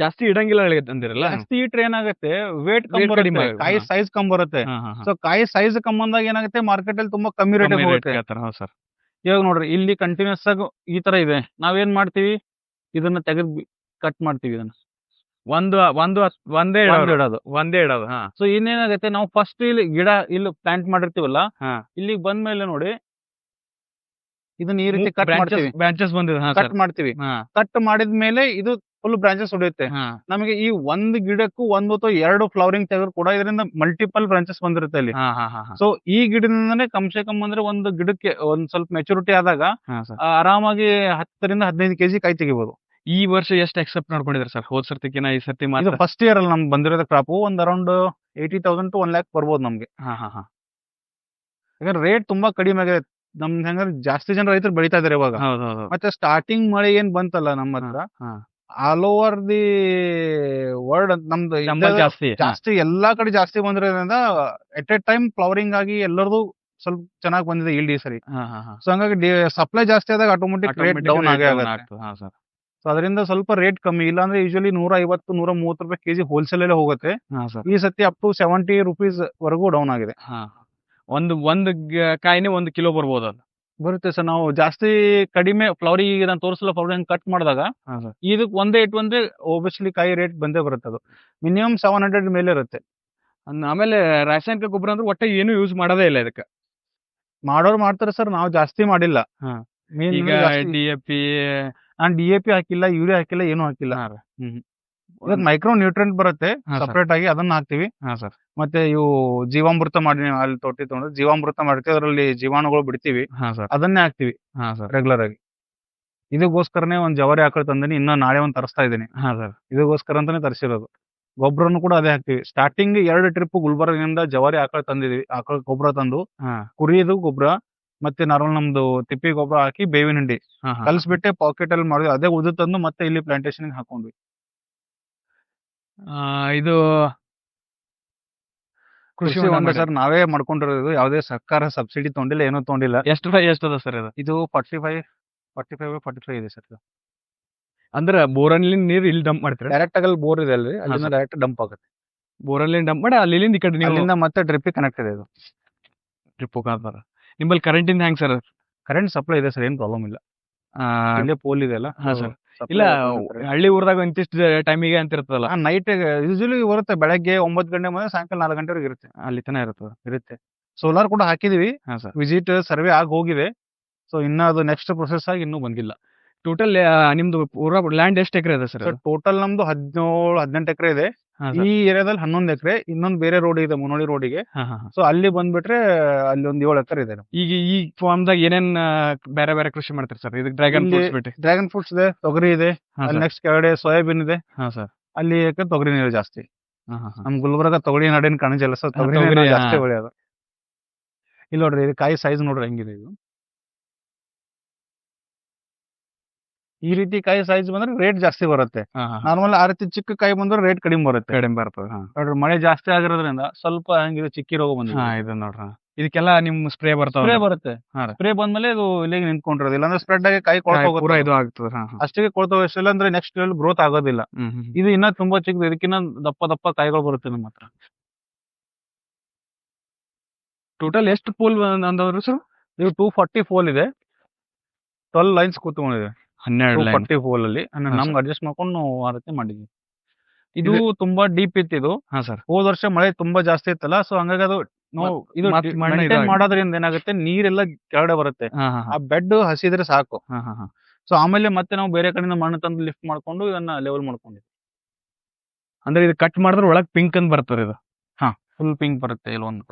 ಜಾಸ್ತಿ ಇಡಂಗಿಲ್ಲ ಅಂದಿರಲ್ಲ? ಜಾಸ್ತಿ ಇಟ್ರೆ ಏನಾಗುತ್ತೆ? ವೇಟ್ ಕಮ್ಮಿ ಬರುತ್ತೆ. ಕಾಯಿ ಸೈಜ್ ಕಮ್ಮಿ ಬರುತ್ತೆ. ಸೊ ಕಾಯಿ ಸೈಜ್ ಕಮ್ಮಿ ಬಂದಾಗ ಏನಾಗುತ್ತೆ? ಮಾರ್ಕೆಟ್ ಅಲ್ಲಿ ತುಂಬಾ ಕಮ್ಮಿ ರೇಟ್ ಸರ್. ಇವಾಗ ನೋಡ್ರಿ ಇಲ್ಲಿ ಕಂಟಿನ್ಯೂಸ್ ಆಗಿ ಈ ತರ ಇದೆ. ನಾವೇನ್ ಮಾಡ್ತೀವಿ? ಇದನ್ನ ತೆಗೆದ್ ಕಟ್ ಮಾಡ್ತೀವಿ ಇದನ್ನ. ಒಂದು ಒಂದು ಒಂದೇ ಒಂದ್ ಇಡೋದು. ಒಂದೇ ಇಡೋದು ಸೊ ಇನ್ನೇನಾಗುತ್ತೆ? ನಾವು ಫಸ್ಟ್ ಇಲ್ಲಿ ಗಿಡ ಇಲ್ಲಿ ಪ್ಲಾಂಟ್ ಮಾಡಿರ್ತೀವಲ್ಲ? ಇಲ್ಲಿ ಇಲ್ಲಿಗೆ ಬಂದ್ಮೇಲೆ ನೋಡಿ ಇದನ್ನ ಈ ರೀತಿ ಕಟ್ ಮಾಡ್ತೀವಿ. ಬ್ರಾಂಚಸ್ ಬಂದಿದೆ. ಹಾ ಕಟ್ ಮಾಡ್ತೀವಿ. ಕಟ್ ಕಟ್ ಮಾಡಿದ್ಮೇಲೆ ಇದು ಫುಲ್ ಬ್ರಾಂಚಸ್ ಹೊಡೆಯುತ್ತೆ ನಮಗೆ ಈ ಒಂದ್ ಗಿಡಕ್ಕೂ ಒಂದು ಅಥವಾ ಎರಡು ಫ್ಲವರಿಂಗ್ ತೆಗೆದ್ರು ಕೂಡ ಇದರಿಂದ ಮಲ್ಟಿಪಲ್ ಬ್ರಾಂಚಸ್ ಬಂದಿರುತ್ತೆ ಅಲ್ಲಿ. ಸೊ ಈ ಗಿಡದಿಂದನೇ ಕಮ್ಸೆ ಕಮ್ ಅಂದ್ರೆ ಒಂದು ಗಿಡಕ್ಕೆ ಒಂದ್ ಸ್ವಲ್ಪ ಮೆಚುರಿಟಿ ಆದಾಗ ಆರಾಮಾಗಿ ಹತ್ತರಿಂದ ಹದಿನೈದು ಕೆಜಿ ಕಾಯಿ ತೆಗಿಬಹುದು ಈ ವರ್ಷ ಎಷ್ಟು ಎಕ್ಸೆಪ್ಟ್ ಮಾಡ್ಕೊಂಡಿದ್ದಾರೆ ಸರ್ ಹೋದ್ ಸರ್ತಿಕಿನ ಈ ಸರ್ತಿ ಫಸ್ಟ್ ಇಯರ್ ಅಲ್ಲಿ ನಮ್ಗೆ ಬಂದಿರೋದ ಕ್ರಾಪ್ ಒಂದ್ around eighty thousand to one lakh ಬರ್ಬೋದು ನಮ್ಗೆ. ಹಾ ಹಾ ಹಾ. ಯಾಕಂದ್ರೆ ರೇಟ್ ತುಂಬಾ ಕಡಿಮೆ ಆಗಿದೆ. ನಮ್ದು ಹೆಂಗಂದ್ರೆ ಜಾಸ್ತಿ ಜನ ರೈತರು ಬೆಳಿತಾ ಇದಾರೆ ಇವಾಗ. ಮತ್ತೆ ಸ್ಟಾರ್ಟಿಂಗ್ ಮಳೆ ಏನ್ ಬಂತಲ್ಲ ನಮ್ಮ ಹತ್ರ ಆಲ್ ಓವರ್ ದಿ ವರ್ಲ್ಡ್ ನಮ್ದು ಜಾಸ್ತಿ ಜಾಸ್ತಿ ಎಲ್ಲಾ ಕಡೆ ಜಾಸ್ತಿ ಬಂದಿರೋದ್ರಿಂದ ಎಟ್ ಎ ಟೈಮ್ ಫ್ಲವರಿಂಗ್ ಆಗಿ ಎಲ್ಲರದು ಸ್ವಲ್ಪ ಚೆನ್ನಾಗಿ ಬಂದಿದೆ ಇಲ್ಡ್ ಈ ಸರಿ. ಸೊ ಹಂಗಾಗಿ ಸಪ್ಲೈ ಜಾಸ್ತಿ ಆದಾಗ ಆಟೋಮೆಟಿಕ್ ರೇಟ್ ಡೌನ್ ಆಗೇ ಆಗುತ್ತೆ. ಸೊ ಅದರಿಂದ ಸ್ವಲ್ಪ ರೇಟ್ ಕಮ್ಮಿ ಇಲ್ಲಾಂದ್ರೆ ಯೂಶಲಿ ನೂರ ಐವತ್ತು ನೂರ ಮೂವತ್ತು ರೂಪಾಯಿ ಕೆಜಿ ಹೋಲ್ಸೇಲ್ ಅಲ್ಲೇ ಹೋಗುತ್ತೆ. ಈ ಸತಿ ಅಪ್ ಟು ಸೆವೆಂಟಿ ರುಪೀಸ್ ವರೆಗೂ ಡೌನ್ ಆಗಿದೆ. ಒಂದು ಒಂದು ಕಾಯಿನೇ ಒಂದು ಕಿಲೋ ಬರ್ಬೋದು ಅದು. ಬರುತ್ತೆ ಸರ್. ನಾವು ಜಾಸ್ತಿ ಕಡಿಮೆ ಫ್ಲವರಿಗೆ ನಾನು ತೋರಿಸಲ್ಲ ಫ್ಲವರಿಂಗ್ ಕಟ್ ಮಾಡಿದಾಗ ಇದಕ್ಕೆ ಒಂದೇ ಇಟ್ಟು ಒಂದೇ ಓಬಿಯಸ್ಲಿ ಕಾಯಿ ರೇಟ್ ಬಂದೇ ಬರುತ್ತೆ ಅದು. ಮಿನಿಮಮ್ ಸೆವೆನ್ ಹಂಡ್ರೆಡ್ ಮೇಲೆ ಇರುತ್ತೆ. ಆಮೇಲೆ ರಾಸಾಯನಿಕ ಗೊಬ್ಬರ ಅಂದ್ರೆ ಒಟ್ಟೆ ಏನು ಯೂಸ್ ಮಾಡೋದೇ ಇಲ್ಲ ಇದಕ್ಕೆ. ಮಾಡೋರು ಮಾಡ್ತಾರೆ ಸರ್. ನಾವು ಜಾಸ್ತಿ ಮಾಡಿಲ್ಲ. ಈಗ ಡಿ ಎ ಪಿ ನಾನ್ ಡಿ ಎ ಪಿ ಹಾಕಿಲ್ಲ ಯೂರಿಯಾ ಹಾಕಿಲ್ಲ ಏನು ಹಾಕಿಲ್ಲ. ಹ್ಮ್. ಇದಕ್ಕೆ ಮೈಕ್ರೋ ನ್ಯೂಟ್ರೆಂಟ್ ಬರುತ್ತೆ ಹಾ. ಸಪರೇಟ್ ಆಗಿ ಅದನ್ನ ಹಾಕ್ತಿವಿ. ಹಾ ಸರ್. ಮತ್ತೆ ಇವು ಜೀವಾಮೃತ ಮಾಡಿ ಅಲ್ಲಿ ತೊಟ್ಟಿ ತಗೊಂಡ್ರೆ ಜೀವಾಮೃತ ಮಾಡ್ತೀವಿ ಅದರಲ್ಲಿ ಜೀವಾಣುಗಳು ಬಿಡ್ತೀವಿ. ಹಾ ಸರ್. ಅದನ್ನೇ ಹಾಕ್ತಿವಿ ಹಾ ಸರ್. ರೆಗ್ಯುಲರ್ ಆಗಿ. ಇದಕ್ಕೋಸ್ಕರನೇ ಒಂದ್ ಜವಾರಿ ಆಕಳ ತಂದಿನಿ ಇನ್ನ ನಾಳೆ ಒಂದ್ ತರಿಸ್ತಾ ಇದ್ದೀನಿ. ಹಾ ಸರ್. ಇದಕ್ಕೋಸ್ಕರ ಅಂತಾನೆ ತರಿಸಿರೋದು. ಗೊಬ್ಬರನು ಕೂಡ ಅದೇ ಹಾಕ್ತಿವಿ. ಸ್ಟಾರ್ಟಿಂಗ್ ಎರಡು ಟ್ರಿಪ್ ಗುಲ್ಬರ್ಗದಿಂದ ಜವಾರಿ ಆಕಳ ತಂದಿದೀವಿ ಆಕಳ ಗೊಬ್ಬರ ತಂದು. ಹಾ. ಕುರಿದು ಗೊಬ್ಬರ ಮತ್ತೆ ನಾರ್ಮಲ್ ನಮ್ದು ತಿಪ್ಪಿ ಗೊಬ್ಬರ ಹಾಕಿ ಬೇವಿನ ಹಿಂಡಿ. ಹಾ ಹಾ. ಕಲ್ಸ್ಬಿಟ್ಟೆ ಪಾಕೆಟ್ ಅಲ್ಲಿ ಮಾಡಿದ್ವಿ. ಅದೇ ಉದ್ದು ತಂದು ಮತ್ತೆ ಇಲ್ಲಿ ಪ್ಲಾಂಟೇಶನ್ ಹಾಕೊಂಡ್ವಿ. ಇದು ಕೃಷಿ ಹೊಂಡ ಸರ್ ನಾವೇ ಮಾಡ್ಕೊಂಡಿರೋದು ಯಾವುದೇ ಸರ್ಕಾರ ಸಬ್ಸಿಡಿ ತಗೊಂಡಿಲ್ಲ ಏನೂ ತಗೊಂಡಿಲ್ಲ. ಎಷ್ಟು ಫೈ ಎಷ್ಟು ಅದ ಸರ್ ಇದು? ಇದು forty five forty five forty five ಇದೆ ಸರ್ ಅಂದ್ರೆ ಬೋರಲ್ಲಿ ನೀರು ಇಲ್ಲಿ ಡಂಪ್ ಮಾಡ್ತೀರಾ? ಡೈರೆಕ್ಟ್ ಆಗಲ್ಲಿ ಬೋರ್ ಇದೆ ಅಲ್ರಿ ಅಲ್ಲಿಂದ. ಡೈರೆಕ್ಟ್ ಡಂಪ್ ಆಗುತ್ತೆ. ಬೋರಲ್ಲಿ ಡಂಪ್ ಮಾಡಿ ಅಲ್ಲಿಂದ ಈ ಕಡೆ ನೀವು ಅಲ್ಲಿಂದ ಮತ್ತೆ ಡ್ರಿಪ್ ಕನೆಕ್ಟ್ ಇದೆ ಇದು. ಡ್ರಿಪ್ ಹೋಗ್ತಾರ ನಿಮ್ಮಲ್ಲಿ ಕರೆಂಟಿಂದ ಹೆಂಗ್ ಸರ್? ಕರೆಂಟ್ ಸಪ್ಲೈ ಇದೆ ಸರ್ ಏನ್ ಪ್ರಾಬ್ಲಮ್ ಇಲ್ಲ. ಅಲ್ಲೇ ಪೋಲ್ ಇದೆ ಅಲ್ಲ ಹಾ, sir. ಇಲ್ಲ ಹಳ್ಳಿ ಊರದಾಗ ಇಂತಿಷ್ಟು ಟೈಮಿಗೆ ಅಂತ ಇರ್ತದಲ್ಲ. ನೈಟ್ ಯೂಶಲಿ ಬರುತ್ತೆ ಬೆಳಗ್ಗೆ ಒಂಬತ್ತು ಗಂಟೆ ಮೇಲೆ ಸಾಯಂಕಾಲ ನಾಲ್ಕು ಗಂಟೆವರೆಗೆ ಇರುತ್ತೆ. ಅಲ್ಲಿ ತನ ಇರುತ್ತದೆ? ಇರುತ್ತೆ. ಸೋಲಾರ್ ಕೂಡ ಹಾಕಿದೀವಿ. ವಿಸಿಟ್ ಸರ್ವೆ ಆಗಿ ಹೋಗಿದೆ. ಸೊ ಇನ್ನ ಅದು ನೆಕ್ಸ್ಟ್ ಪ್ರೊಸೆಸ್ ಆಗಿ ಇನ್ನೂ ಬಂದಿಲ್ಲ. ಟೋಟಲ್ ನಿಮ್ದು ಪೂರಾ ಲ್ಯಾಂಡ್ ಎಷ್ಟು ಎಕರೆ ಇದೆ ಸರ್ ಟೋಟಲ್ ನಮ್ದು ಹದಿನೇಳು ಹದಿನೆಂಟು ಎಕರೆ ಇದೆ. ಈ ಏರಿಯಾದಲ್ಲಿ ಹನ್ನೊಂದು ಎಕರೆ ಇನ್ನೊಂದು ಬೇರೆ ರೋಡ್ ಇದೆ ಮುನೋಳಿ ರೋಡಿಗೆ. ಸೊ ಅಲ್ಲಿ ಬಂದ್ಬಿಟ್ರೆ ಅಲ್ಲಿ ಒಂದ್ ಏಳು ಎಕರೆ ಇದೆ ಈಗ ಈ ಫಾರ್ಮ್ ದಾಗ ಏನೇನ್ ಬೇರೆ ಬೇರೆ ಕೃಷಿ ಮಾಡ್ತಾರೆ ಸರ್ ಇದು ಡ್ರ್ಯಾಗನ್ ಫ್ರೂಟ್ಸ್ ಬಿಟ್ಟು ಡ್ರ್ಯಾಗನ್ ಫ್ರೂಟ್ಸ್ ಇದೆ ತೊಗರಿ ಇದೆ ನೆಕ್ಸ್ಟ್ ಕೆಳಗಡೆ ಸೋಯಾಬೀನ್ ಇದೆ. ಹಾ ಸರ್ ಅಲ್ಲಿ ಯಾಕೆ ತೊಗರಿ ನೀರು ಜಾಸ್ತಿ. ನಮ್ ಗುಲ್ಬರ್ಗ ತೊಗರಿ ನಾಡಿನ ಕಾಣಿಸಲ್ಲ ಸರ್ ತೊಗರಿ ಜಾಸ್ತಿ ಒಳ್ಳೆಯದು ಇಲ್ಲಿ ನೋಡ್ರಿ ಇದು ಕಾಯಿ ಸೈಜ್ ನೋಡ್ರಿ ಹೆಂಗಿದೆ ಇದು. ಈ ರೀತಿ ಕಾಯಿ ಸೈಜ್ ಬಂದ್ರೆ ರೇಟ್ ಜಾಸ್ತಿ ಬರುತ್ತೆ. ನಾರ್ಮಲ್ ಆ ರೀತಿ ಚಿಕ್ಕ ಕಾಯಿ ಬಂದ್ರೆ ರೇಟ್ ಕಡಿಮೆ ಬರುತ್ತೆ. ಕಡಿಮೆ ಬರ್ತದೆ ನೋಡ್ರಿ ಮಳೆ ಜಾಸ್ತಿ ಆಗಿರೋದ್ರಿಂದ ಸ್ವಲ್ಪ ಹಂಗಿದೆ ಚಿಕ್ಕಿ ರೋಗ ಇದು ನೋಡ್ರಿ ಇದಕ್ಕೆಲ್ಲ ನಿಮ್ ಸ್ಪ್ರೇ ಬರ್ತಾವ ಸ್ಪ್ರೇ ಬರುತ್ತೆ. ಸ್ಪ್ರೇ ಬಂದ್ಮೇಲೆ ಇದು ಇಲ್ಲಿಗೆ ನಿಂತ್ಕೊಂಡಿರೋದು ಇಲ್ಲಾಂದ್ರೆ ಸ್ಪ್ರೆಡ್ ಆಗಿ ಕಾಯಿ ಕೊಳ್ತೋಗುತ್ತೆ ಇದು ಆಗ್ತದೆ ಅಷ್ಟಿಗೆ ಕೊಳ್ತೋಗಿಲ್ಲ ಅಂದ್ರೆ ನೆಕ್ಸ್ಟ್ ಗ್ರೋತ್ ಆಗೋದಿಲ್ಲ. ಇದು ಇನ್ನ ತುಂಬಾ ಚಿಕ್ಕದು ಇದಕ್ಕಿನ್ನ ದಪ್ಪ ದಪ್ಪ ಕಾಯಿಗಳು ಬರುತ್ತೆ ನಮ್ಮ ಹತ್ರ. ಟೋಟಲ್ ಎಷ್ಟು ಪೋಲ್ ಅಂದವ್ರು ಸರ್? ಇದು ಟೂ ಫಾರ್ಟಿ ಫೋಲ್ ಇದೆ. ಟ್ವೆಲ್ ಲೈನ್ಸ್ ಕೂತ್ಕೊಂಡಿದೆ. ಹನ್ನೆರಡು ಫಾರ್ಟಿ ಫೋಲ್ ಅಲ್ಲಿ. ನಮ್ಗೆ ಅಡ್ಜಸ್ಟ್ ಮಾಡ್ಕೊಂಡು ನಾವು ಆ ರೀತಿ ಮಾಡಿದ್ವಿ. ಇದು ತುಂಬಾ ಡೀಪ್ ಇತ್ತು ಇದು. ಹಾ ಸರ್ ಹೋದ ವರ್ಷ ಮಳೆ ತುಂಬಾ ಜಾಸ್ತಿ ಇತ್ತಲ್ಲ ಸೊ ಹಂಗಾಗಿ ಅದು ನಾವು ಇದು ಮಾಡೋದ್ರಿಂದ ಏನಾಗುತ್ತೆ ನೀರೆಲ್ಲ ಕೆಳಗಡೆ ಬರುತ್ತೆ. ಆ ಬೆಡ್ ಹಸಿದ್ರೆ ಸಾಕು. ಹಾ ಹಾ ಹಾ. ಸೊ ಆಮೇಲೆ ಮತ್ತೆ ನಾವು ಬೇರೆ ಕಡೆಯಿಂದ ಮಣ್ಣು ತಂದು ಲಿಫ್ಟ್ ಮಾಡ್ಕೊಂಡು ಇದನ್ನ ಲೆವೆಲ್ ಮಾಡ್ಕೊಂಡಿದ್ವಿ. ಅಂದ್ರೆ ಇದು ಕಟ್ ಮಾಡಿದ್ರೆ ಒಳಗ್ ಪಿಂಕ್ ಅಂತ ಬರ್ತದೆ ಇದು. ಹಾ ಫುಲ್ ಪಿಂಕ್ ಬರುತ್ತೆ ಇಲ್ಲೊಂದು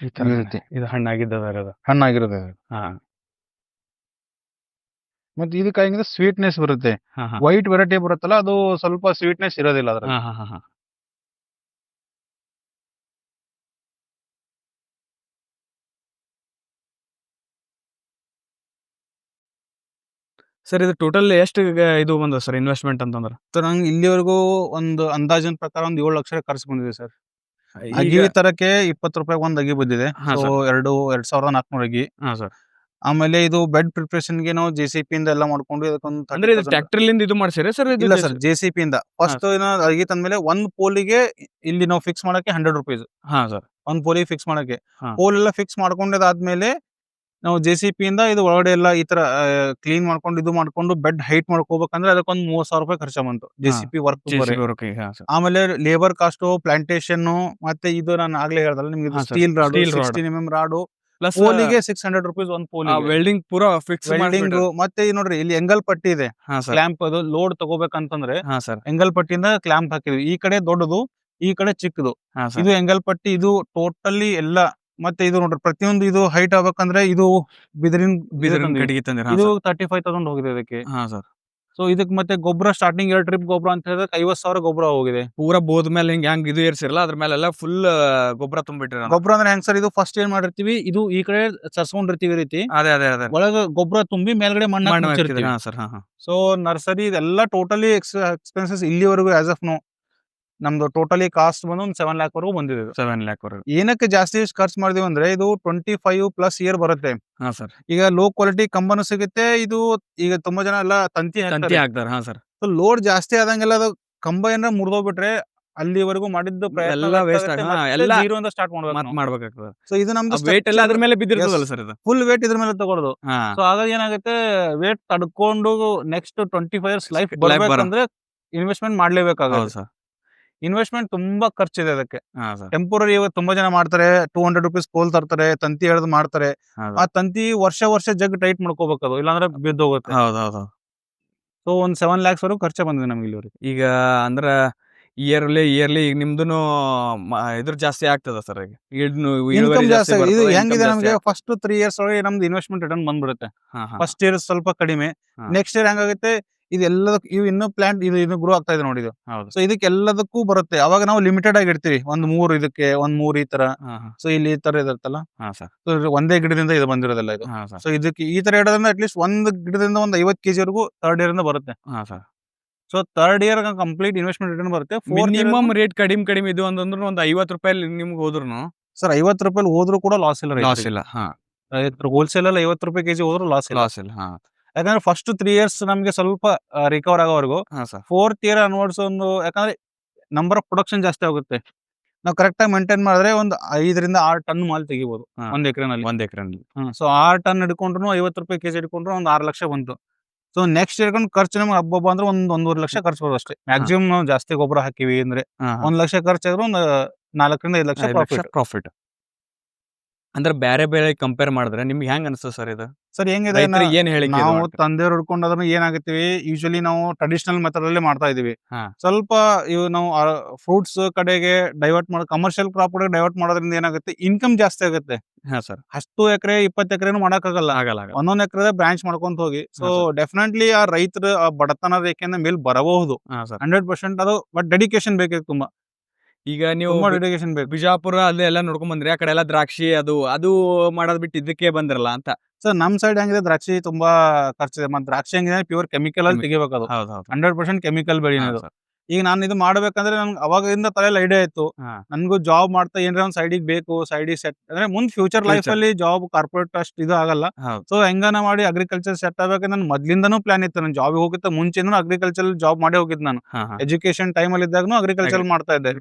ಈ ತರ ಈ ರೀತಿ. ಇದು ಹಣ್ಣಾಗಿದ್ದದ ಅದು. ಹಾ. ಮತ್ತೆ ಇದಕ್ಕೆ ಹೆಂಗಿದೆ ಸ್ವೀಟ್ನೆಸ್ ಬರುತ್ತೆ. ಹಾ ಹಾ. ವೈಟ್ ವೆರೈಟಿ ಬರುತ್ತಲ್ಲ ಅದು ಸ್ವಲ್ಪ ಸ್ವೀಟ್ನೆಸ್ ಇರೋದಿಲ್ಲ ಅದ್ರ ಹಾ ಹಾ ಹಾ ಹಾ. ಸರ್ ಇದು ಟೋಟಲ್ ಎಷ್ಟು ಇದು ಬಂದ ಸರ್ ಇನ್ವೆಸ್ಟ್ಮೆಂಟ್ ಅಂತಂದ್ರೆ? ಸರ್ ನಂಗೆ ಇಲ್ಲಿವರೆಗೂ ಒಂದು ಅಂದಾಜಿನ ಪ್ರಕಾರ ಒಂದು ಏಳು ಲಕ್ಷ ಖರ್ಚು ಬಂದಿದೆ ಸರ್. ಅಗಿ ಈಗ ತರಕ್ಕೆ ಇಪ್ಪತ್ತು ರೂಪಾಯಿ ಒಂದ್ ಅಗಿ ಬಂದಿದೆ. ಹಾ, ಎರಡು ಎರಡ್ ಸಾವಿರದ ನಾಲ್ಕನೂರ ಅಗಿ. ಹಾ ಸರ್. ಆಮೇಲೆ ಇದು ಬೆಡ್ ಪ್ರಿಪ್ರೇಷನ್ಗೆ ನಾವು ಜೆ ಸಿ ಪಿ ಇಂದ ಎಲ್ಲ ಮಾಡ್ಕೊಂಡು ಇದಕ್ಕೊಂದು ಅಂದ್ರೆ ಇದು ಟ್ರ್ಯಾಕ್ಟರ್ಲಿಂದ ಇದು ಮಾಡ್ಸಿರಿ ಸರ್ ಇಲ್ಲ ಸರ್ ಜೆ ಸಿ ಪಿ ಇಂದ. ಫಸ್ಟ್ ಅಗಿ ತಂದ್ಮೇಲೆ ಒಂದ್ ಪೋಲಿಗೆ ಇಲ್ಲಿ ನಾವು ಫಿಕ್ಸ್ ಮಾಡಕ್ಕೆ ಹಂಡ್ರೆಡ್ ರುಪೀಸ್ ಹಾ ಸರ್. ಒಂದ್ ಪೋಲಿಗೆ ಫಿಕ್ಸ್ ಮಾಡಕ್ಕೆ. ಹಾ. ಪೋಲ್ ಎಲ್ಲ ಫಿಕ್ಸ್ ಮಾಡ್ಕೊಂಡಾದ್ಮೇಲೆ ನಾವು ಜೆ ಸಿ ಪಿ ಇಂದ ಇದು ಒಳಗಡೆ ಎಲ್ಲ ಈ ತರ ಕ್ಲೀನ್ ಮಾಡ್ಕೊಂಡು ಇದು ಮಾಡ್ಕೊಂಡು ಬೆಡ್ ಹೈಟ್ ಮಾಡ್ಕೋಬೇಕಂದ್ರೆ ಅದಕ್ಕೊಂದ್ ಮೂವತ್ ಸಾವಿರ ರೂಪಾಯಿ ಖರ್ಚು ಬಂತು ಜೆ ಸಿ ಪಿ ವರ್ಕ್ ಆಮೇಲೆ ಲೇಬರ್ ಕಾಸ್ಟ್ ಪ್ಲಾಂಟೇಶನ್ ಮತ್ತೆ ಇದು ನಾನು ಆಗ್ಲೇ ಹೇಳ್ದಲ್ಲ ನಿಮ್ಗೆ. Steel rod. Sixteen M M rod plus ಪೋಲಿಗೆ six hundred rupees ಒಂದ್ ಪೋಲಿ ವೆಲ್ಡಿಂಗ್ ಪೂರಾ ಫಿಕ್ಸ್ ವೆಲ್ಡಿಂಗ್ ಮತ್ತೆ ನೋಡ್ರಿ ಇಲ್ಲಿ ಎಂಗಲ್ ಪಟ್ಟಿ ಇದೆ. ಕ್ಲಾಂಪ್ ಅದು ಲೋಡ್ ತಗೋಬೇಕಂತಂದ್ರೆ ಎಂಗಲ್ ಪಟ್ಟಿಯಿಂದ ಕ್ಲಾಂಪ್ ಹಾಕಿದ್ವಿ. ಈ ಕಡೆ ದೊಡ್ಡದು ಈ ಕಡೆ ಚಿಕ್ಕದು. ಇದು ಎಂಗಲ್ ಪಟ್ಟಿ ಇದು ಟೋಟಲಿ ಎಲ್ಲ ಮತ್ತೆ ಇದು ನೋಡ್ರಿ ಪ್ರತಿಯೊಂದು ಇದು ಹೈಟ್ ಆಗ್ಬೇಕಂದ್ರೆ ಇದು ಬಿದಿರಿನ ಬಿದಿರಿನ. ಕಡೆಗೆ ತಂದಿರ ಇದು ತರ್ಟಿ ಫೈವ್ ತೌಸಂಡ್ ಹೋಗಿದೆ ಇದಕ್ಕೆ. ಹಾ ಸರ್. ಸೊ ಇದಕ್ಕೆ ಮತ್ತೆ ಗೊಬ್ಬರ ಸ್ಟಾರ್ಟಿಂಗ್ ಎರಡು ಟ್ರಿಪ್ ಗೊಬ್ಬರ ಅಂತ ಹೇಳಿದ್ರೆ ಐವತ್ ಸಾವಿರ ಗೊಬ್ಬರ ಹೋಗಿದೆ. ಪೂರ ಬೋದ್ ಮೇಲೆ ಹಿಂಗೆ ಹೆಂಗ್ ಇದು ಏರ್ಸಿರಲ್ಲ ಅದ್ರ ಮೇಲೆಲ್ಲ ಫುಲ್ ಗೊಬ್ಬರ ತುಂಬಿಟ್ಟಿರ ಗೊಬ್ಬರ ಅಂದ್ರೆ ಹೆಂಗ್ ಸರ್ ಇದು? ಫಸ್ಟ್ ಏನ್ ಮಾಡಿರ್ತೀವಿ ಇದು ಈ ಕಡೆ ಸರ್ಸ್ಕೊಂಡಿರ್ತೀವಿ ರೀತಿ. ಅದೇ ಅದೇ ಅದೇ. ಒಳಗ ಗೊಬ್ಬರ ತುಂಬಿ ಮೇಲ್ಗಡೆ ಮಣ್ಣು. ಸರ್ ಸೊ ನರ್ಸರಿ ಇದೆಲ್ಲ ಟೋಟಲಿ ಎಕ್ಸ್ಪೆನ್ಸಸ್ ಇಲ್ಲಿವರೆಗೂ ಆಸ್ ಆಫ್ ನೋ ನಮ್ದು ಟೋಟಲಿ ಕಾಸ್ಟ್ ಬಂದು ಒಂದು ಸೆವೆನ್ ಲ್ಯಾಕ್ ವರೆಗೂ ಬಂದಿದೆ. ಸೆವೆನ್ ಲ್ಯಾಕ್ ವರೆಗೂ. ಏನಕ್ಕೆ ಜಾಸ್ತಿ ಖರ್ಚು ಮಾಡಿದೀವಿ ಅಂದ್ರೆ ಇದು ಟ್ವೆಂಟಿ ಫೈವ್ ಪ್ಲಸ್ ಇಯರ್ ಬರುತ್ತೆ. ಹಾ ಸರ್. ಈಗ ಲೋ ಕ್ವಾಲಿಟಿ ಕಂಬನು ಸಿಗುತ್ತೆ ಇದು ಈಗ ತುಂಬಾ ಜನ ಎಲ್ಲ ತಂತಿ ತಂತಿ ಹಾಕ್ತಾರೆ ಹಾ ಸರ್. ಲೋಡ್ ಜಾಸ್ತಿ ಆದಂಗೆಲ್ಲ ಅದು ಕಂಬ ಏನಾರ ಮುರಿದೋಗ್ಬಿಟ್ರೆ ಅಲ್ಲಿವರೆಗೂ ಮಾಡಿದ್ದು ಎಲ್ಲ ವೇಸ್ಟ್ ಎಲ್ಲ ಜೀರೋ ಇಂದ ಸ್ಟಾರ್ಟ್ ಮಾಡ್ಬೇಕು ಮಾಡ್ಬೇಕಾಗ್ತದ. ಸೊ ಇದು ನಮ್ದು ವೇಟ್ ಎಲ್ಲ ಅದ್ರ ಮೇಲೆ ಬಿದ್ದಿರ್ತದಲ್ಲ ಸರ್ ಇದು? ಫುಲ್ ವೇಟ್ ಇದ್ರ ಮೇಲೆ ತಗೊಳ್ಳೋದು ಹಾ. ಸೊ ಹಾಗಾಗಿ ಏನಾಗುತ್ತೆ weight ತಡ್ಕೊಂಡು next twenty five years life ಬರ್ಬೇಕಂದ್ರೆ ಇನ್ವೆಸ್ಟ್ಮೆಂಟ್ ಮಾಡ್ಲೇಬೇಕಾಗುತ್ತೆ. ಸರ್. ಇನ್ವೆಸ್ಟ್ಮೆಂಟ್ ತುಂಬಾ ಖರ್ಚಿದೆ ಅದಕ್ಕೆ. ಟೆಂಪೊರರಿ ತುಂಬಾ ಜನ ಮಾಡ್ತಾರೆ ಟೂ ಹಂಡ್ರೆಡ್ ರುಪೀಸ್ ಕೋಲ್ ತರ್ತಾರೆ ತಂತಿ ಎಳೆದು ಮಾಡ್ತಾರೆ. ಆ ತಂತಿ ವರ್ಷ ವರ್ಷ ಜಗ್ ಟೈಟ್ ಮಾಡ್ಕೋಬೇಕು ಅದು ಇಲ್ಲಾಂದ್ರೆ ಬಿದ್ದೋಗುತ್ತೆ ಹೌದು ಹೌದು ಸೊ ಒಂದ್ ಸೆವೆನ್ ಲ್ಯಾಕ್ಸ್ ವರೆಗೂ ಖರ್ಚೆ ಬಂದಿದೆ ನಮ್ಗೆ ಇಲ್ಲಿವರೆಗೆ. ಈಗ ಅಂದ್ರ ಇಯರ್ಲಿ ಇಯರ್ಲಿ ಈಗ ನಿಮ್ದು ಇದ್ರ ಜಾಸ್ತಿ ಆಗ್ತದ ಸರ್ ಈಗ? ಇದು ಹೆಂಗಿದೆ ನಮಗೆ ಫಸ್ಟ್ ತ್ರೀ ಇಯರ್ಸ್ ಒಳಗೆ ನಮ್ದು ಇನ್ವೆಸ್ಟ್ಮೆಂಟ್ ರಿಟರ್ನ್ ಬಂದ್ಬಿಡುತ್ತೆ. ಫಸ್ಟ್ ಇಯರ್ ಸ್ವಲ್ಪ ಕಡಿಮೆ ನೆಕ್ಸ್ಟ್ ಇಯರ್ ಹೆಂಗಾಗುತ್ತೆ? ಇದು ಎಲ್ಲದಕ್ಕೂ ಇವು ಇನ್ನೂ ಪ್ಲಾಂಟ್ ಇದು ಇನ್ನು ಗ್ರೋ ಆಗ್ತಾ ಇದೆ ನೋಡಿ ಇದು ಹೌದು. ಸೊ ಇದಕ್ಕೆ ಎಲ್ಲದಕ್ಕೂ ಬರುತ್ತೆ. ಅವಾಗ ನಾವು ಲಿಮಿಟೆಡ್ ಆಗಿ ಇಡ್ತೀವಿ. ಒಂದ್ ಮೂರು ಇದಕ್ಕೆ ಒಂದ್ ಮೂರ್ ಈ ತರ. ಸೊ ಇಲ್ಲಿ ಈ ತರ ಇದಲ್ಲ ಹಾ ಸರ್ ಒಂದೇ ಗಿಡದಿಂದ ಇದು ಬಂದಿರೋದಿಲ್ಲ ಇದು. ಹಾ ಸರ್ ಸೊ ಇದಕ್ಕೆ ಈ ತರ ಇಡೋದ್ರಿಂದ ಅಟ್ಲೀಸ್ಟ್ ಒಂದ್ ಗಿಡದಿಂದ ಒಂದ್ ಐವತ್ ಕೆಜಿ ವರೆಗೂ ಥರ್ಡ್ ಇಯರ್ ಇಂದ ಬರುತ್ತೆ. ಹಾ sir so third year complete investment return ಬರುತ್ತೆ. ಮಿನಿಮಮ್ ರೇಟ್ ಕಡಿಮೆ ಕಡಿಮೆ ಇದು ಅಂತಂದ್ರೆ ಒಂದ್ ಐವತ್ ರೂಪಾಯಿ ನಿಮ್ಗೆ ಹೋದ್ರು ಸರ್ ಐವತ್ ರೂಪಾಯಿ ಹೋದ್ರು ಕೂಡ ಲಾಸ್ ಇಲ್ಲ ಲಾಸ್ ಇಲ್ಲ ಹಾ. ಹೋಲ್ಸೇಲ್ ಅಲ್ಲಿ ಐವತ್ ರೂಪಾಯಿ ಕೆಜಿ ಹೋದ್ರು ಲಾಸ್ ಇಲ್ಲ. ಲಾಸ್ ಇಲ್ಲ ಹಾ. ಯಾಕಂದ್ರೆ ಫಸ್ಟ್ ತ್ರೀ ಇಯರ್ಸ್ ನಮ್ಗೆ ಸ್ವಲ್ಪ ರಿಕವರ್ ಆಗೋವರೆಗೂ ಹಾ ಸರ್ ಫೋರ್ತ್ ಇಯರ್ ಅನ್ವರ್ಡ್ಸ್ ಒಂದು ಯಾಕಂದ್ರೆ ನಂಬರ್ ಆಫ್ ಪ್ರೊಡಕ್ಷನ್ ಜಾಸ್ತಿ ಆಗುತ್ತೆ. ನಾವು ಕರೆಕ್ಟ್ ಆಗಿ ಮೇಂಟೈನ್ ಮಾಡಿದ್ರೆ ಒಂದು ಐದರಿಂದ ಆರು ಟನ್ ಮಾಲ್ ತೆಗಿಬಹುದು ಹಾ. ಒಂದ್ ಎಕರೆನಲ್ಲಿ. ಒಂದ್ ಎಕರೆನಲ್ಲಿ. ಸೊ ಆರು ಟನ್ ಹಿಡ್ಕೊಂಡ್ರು ಐವತ್ತು ರೂಪಾಯಿ ಕೆಜಿ ಹಿಡ್ಕೊಂಡ್ರು ಒಂದು ಆರು ಲಕ್ಷ ಬಂತು. ಸೊ ನೆಕ್ಸ್ಟ್ ಇಯರ್ ಖರ್ಚು ನಮ್ಗೆ ಹಬ್ಬ ಅಂದ್ರೆ ಒಂದ್ ಒಂದೂವರೆ ಲಕ್ಷ ಖರ್ಚು ಬರೋದು ಅಷ್ಟೇ ಮ್ಯಾಕ್ಸಿಮಮ್ ನಾವು ಜಾಸ್ತಿ ಗೊಬ್ಬರ ಹಾಕಿವಿ ಅಂದ್ರೆ ಒಂದ್ ಲಕ್ಷ ಖರ್ಚಾದ್ರೆ ಒಂದು ನಾಲ್ಕರಿಂದ ಐದು ಲಕ್ಷ ಪ್ರಾಫಿಟ್ ಪ್ರಾಫಿಟ್ ಅಂದ್ರೆ ಬೇರೆ ಬೇರೆ ಕಂಪೇರ್ ಮಾಡಿದ್ರೆ ನಿಮ್ಗೆ ಹೆಂಗ್ ಅನಿಸ್ತದೆ ಸರ್ ಇದು? ಸರ್ ಹೆಂಗಿದೆ ರೈತರಿಗೆ ಏನ್ ಹೇಳಿ ನಾವು ತಂದೆ ಹಿಡ್ಕೊಂಡು ಅದನ್ನ ಏನಾಗತ್ತೀವಿ ಯೂಶಲಿ ನಾವು ಟ್ರೆಡಿಷನಲ್ ಮೆಥಡ್ ಅಲ್ಲಿ ಮಾಡ್ತಾ ಇದೀವಿ ಹಾ. ಸ್ವಲ್ಪ ಇವ್ ನಾವು ಫ್ರೂಟ್ಸ್ ಕಡೆಗೆ ಡೈವರ್ಟ್ ಮಾಡ ಕಮರ್ಷಿಯಲ್ ಕ್ರಾಪ್ ಕಡೆಗೆ ಡೈವರ್ಟ್ ಮಾಡೋದ್ರಿಂದ ಏನಾಗುತ್ತೆ? ಇನ್ಕಮ್ ಜಾಸ್ತಿ ಆಗುತ್ತೆ. ಹಾ ಸರ್ ಅಷ್ಟು ಎಕರೆ ಇಪ್ಪತ್ತು ಎಕರೆನು ಮಾಡಕ್ಕಾಗಲ್ಲ ಆಗಲ್ಲ. ಆಗಲ್ಲ ಒಂದೊಂದ್ ಎಕರೆ ಬ್ರಾಂಚ್ ಮಾಡ್ಕೊಂತ ಹೋಗಿ. ಸೊ ಹಾ, ಡೆಫಿನೆಟ್ಲಿ ಆ ರೈತರ ಆ ಬಡತನ ರೇಖೆಯಿಂದ ಮೇಲ್ ಬರಬಹುದು. ಹಾ ಸರ್ ಹಂಡ್ರೆಡ್ ಪರ್ಸೆಂಟ್ ಅದು ಬಟ್ ಡೆಡಿಕೇಶನ್ ಬೇಕು ತುಂಬಾ. ಈಗ ನೀವು ತುಂಬಾ ಬಿ- ಡೆಡಿಕೇಶನ್ ಬೇಕು. ಬಿಜಾಪುರ ಅಲ್ಲಿ ಎಲ್ಲ ನೋಡ್ಕೊಂಡ್ ಬಂದ್ರಿ? ಆ ಕಡೆ ಎಲ್ಲ ದ್ರಾಕ್ಷಿ ಅದು ಅದು ಮಾಡೋದ್ ಬಿಟ್ಟು ಇದಕ್ಕೆ ಬಂದಿರಲ್ಲ ಅಂತ. ಸರ್ ನಮ್ ಸೈಡ್ ಹೆಂಗಿದೆ? ದ್ರಾಕ್ಷಿ ತುಂಬಾ ಖರ್ಚಿದೆ. ಮತ್ತೆ ದ್ರಾಕ್ಷಿ ಹೆಂಗಿದೆ? ಪ್ಯೂರ್ ಕೆಮಿಕಲ್ ಅಲ್ಲಿ. ತೆಗಿಬೇಕು ಅದು ಹೌದು ಹೌದು. ಹಂಡ್ರೆಡ್ ಪರ್ಸೆಂಟ್ ಕೆಮಿಕಲ್ ಬೆಳೆಯೋದು ಈಗ ನಾನು ಇದು ಮಾಡ್ಬೇಕಂದ್ರೆ ನನ್ಗೆ ಅವಾಗಿಂದ ತಲೆಯಲ್ಲಿ ಐಡಿಯಾ ಇತ್ತು. ಹಾ. ನನ್ಗೂ ಜಾಬ್ ಮಾಡ್ತಾ ಏನ್ರ ಒಂದ್ ಸೈಡಿಗೆ ಬೇಕು ಸೈಡಿಗೆ ಸೆಟ್ ಅಂದ್ರೆ ಮುಂದ್ ಫ್ಯೂಚರ್ ಲೈಫ್ Future. ಅಲ್ಲಿ ಜಾಬ್ ಕಾರ್ಪೊರೇಟ್ ಅಷ್ಟು ಇದು ಆಗಲ್ಲ. ಹೌದು. ಸೊ ಹೆಂಗನ ಮಾಡಿ ಅಗ್ರಿಕಲ್ಚರ್ ಸೆಟ್ ಆಗ್ಬೇಕಂದ್ರೆ ನನ್ ಮೊದ್ಲಿಂದಾನು ಪ್ಲಾನ್ ಇತ್ತು. ನಾನು ಜಾಬ್ ಹೋಗಿದ್ದ ಮುಂಚೆನೂ ಅಗ್ರಿಕಲ್ಚರ್ ಜಾಬ್ ಮಾಡೇ ಹೋಗಿದ್ ನಾನು. ಹಾ ಹಾ. ಎಜುಕೇಶನ್ ಟೈಮ್ ಅಲ್ಲಿ ಇದ್ದಾಗನು ಅಗ್ರಿಕಲ್ಚರ್ Agri- ಮಾಡ್ತಾ ಇದ್ದೆ.